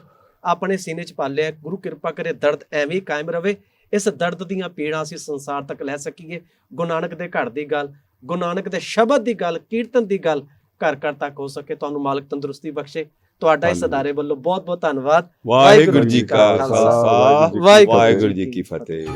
ਆਪਣੇ ਸੀਨੇ 'ਚ ਪਾਲਿਆ, ਗੁਰੂ ਕਿਰਪਾ ਕਰੇ ਦਰਦ ਐਵੇਂ ਹੀ ਕਾਇਮ ਰਵੇ। ਇਸ ਦਰਦ ਦੀਆਂ ਪੀੜਾਂ ਅਸੀਂ ਸੰਸਾਰ ਤੱਕ ਲੈ ਸਕੀਏ। ਗੁਰੂ ਨਾਨਕ ਦੇ ਘਰ ਦੀ ਗੱਲ ਗੁਰੂ ਨਾਨਕ ਦੇ ਸ਼ਬਦ ਦੀ ਗੱਲ ਕੀਰਤਨ ਦੀ ਗੱਲ ਘਰ ਘਰ ਤੱਕ ਹੋ ਸਕੇ। ਤੁਹਾਨੂੰ ਮਾਲਕ ਤੰਦਰੁਸਤੀ ਬਖਸ਼ੇ। ਤੁਹਾਡਾ ਇਸ। ਅਦਾਰੇ ਵੱਲੋਂ ਬਹੁਤ ਬਹੁਤ ਧੰਨਵਾਦ। ਵਾਹਿਗੁਰੂ ਜੀ ਕਾ ਖਾਲਸਾ, ਵਾਹਿਗੁਰੂ ਜੀ ਕੀ ਫਤਿਹ।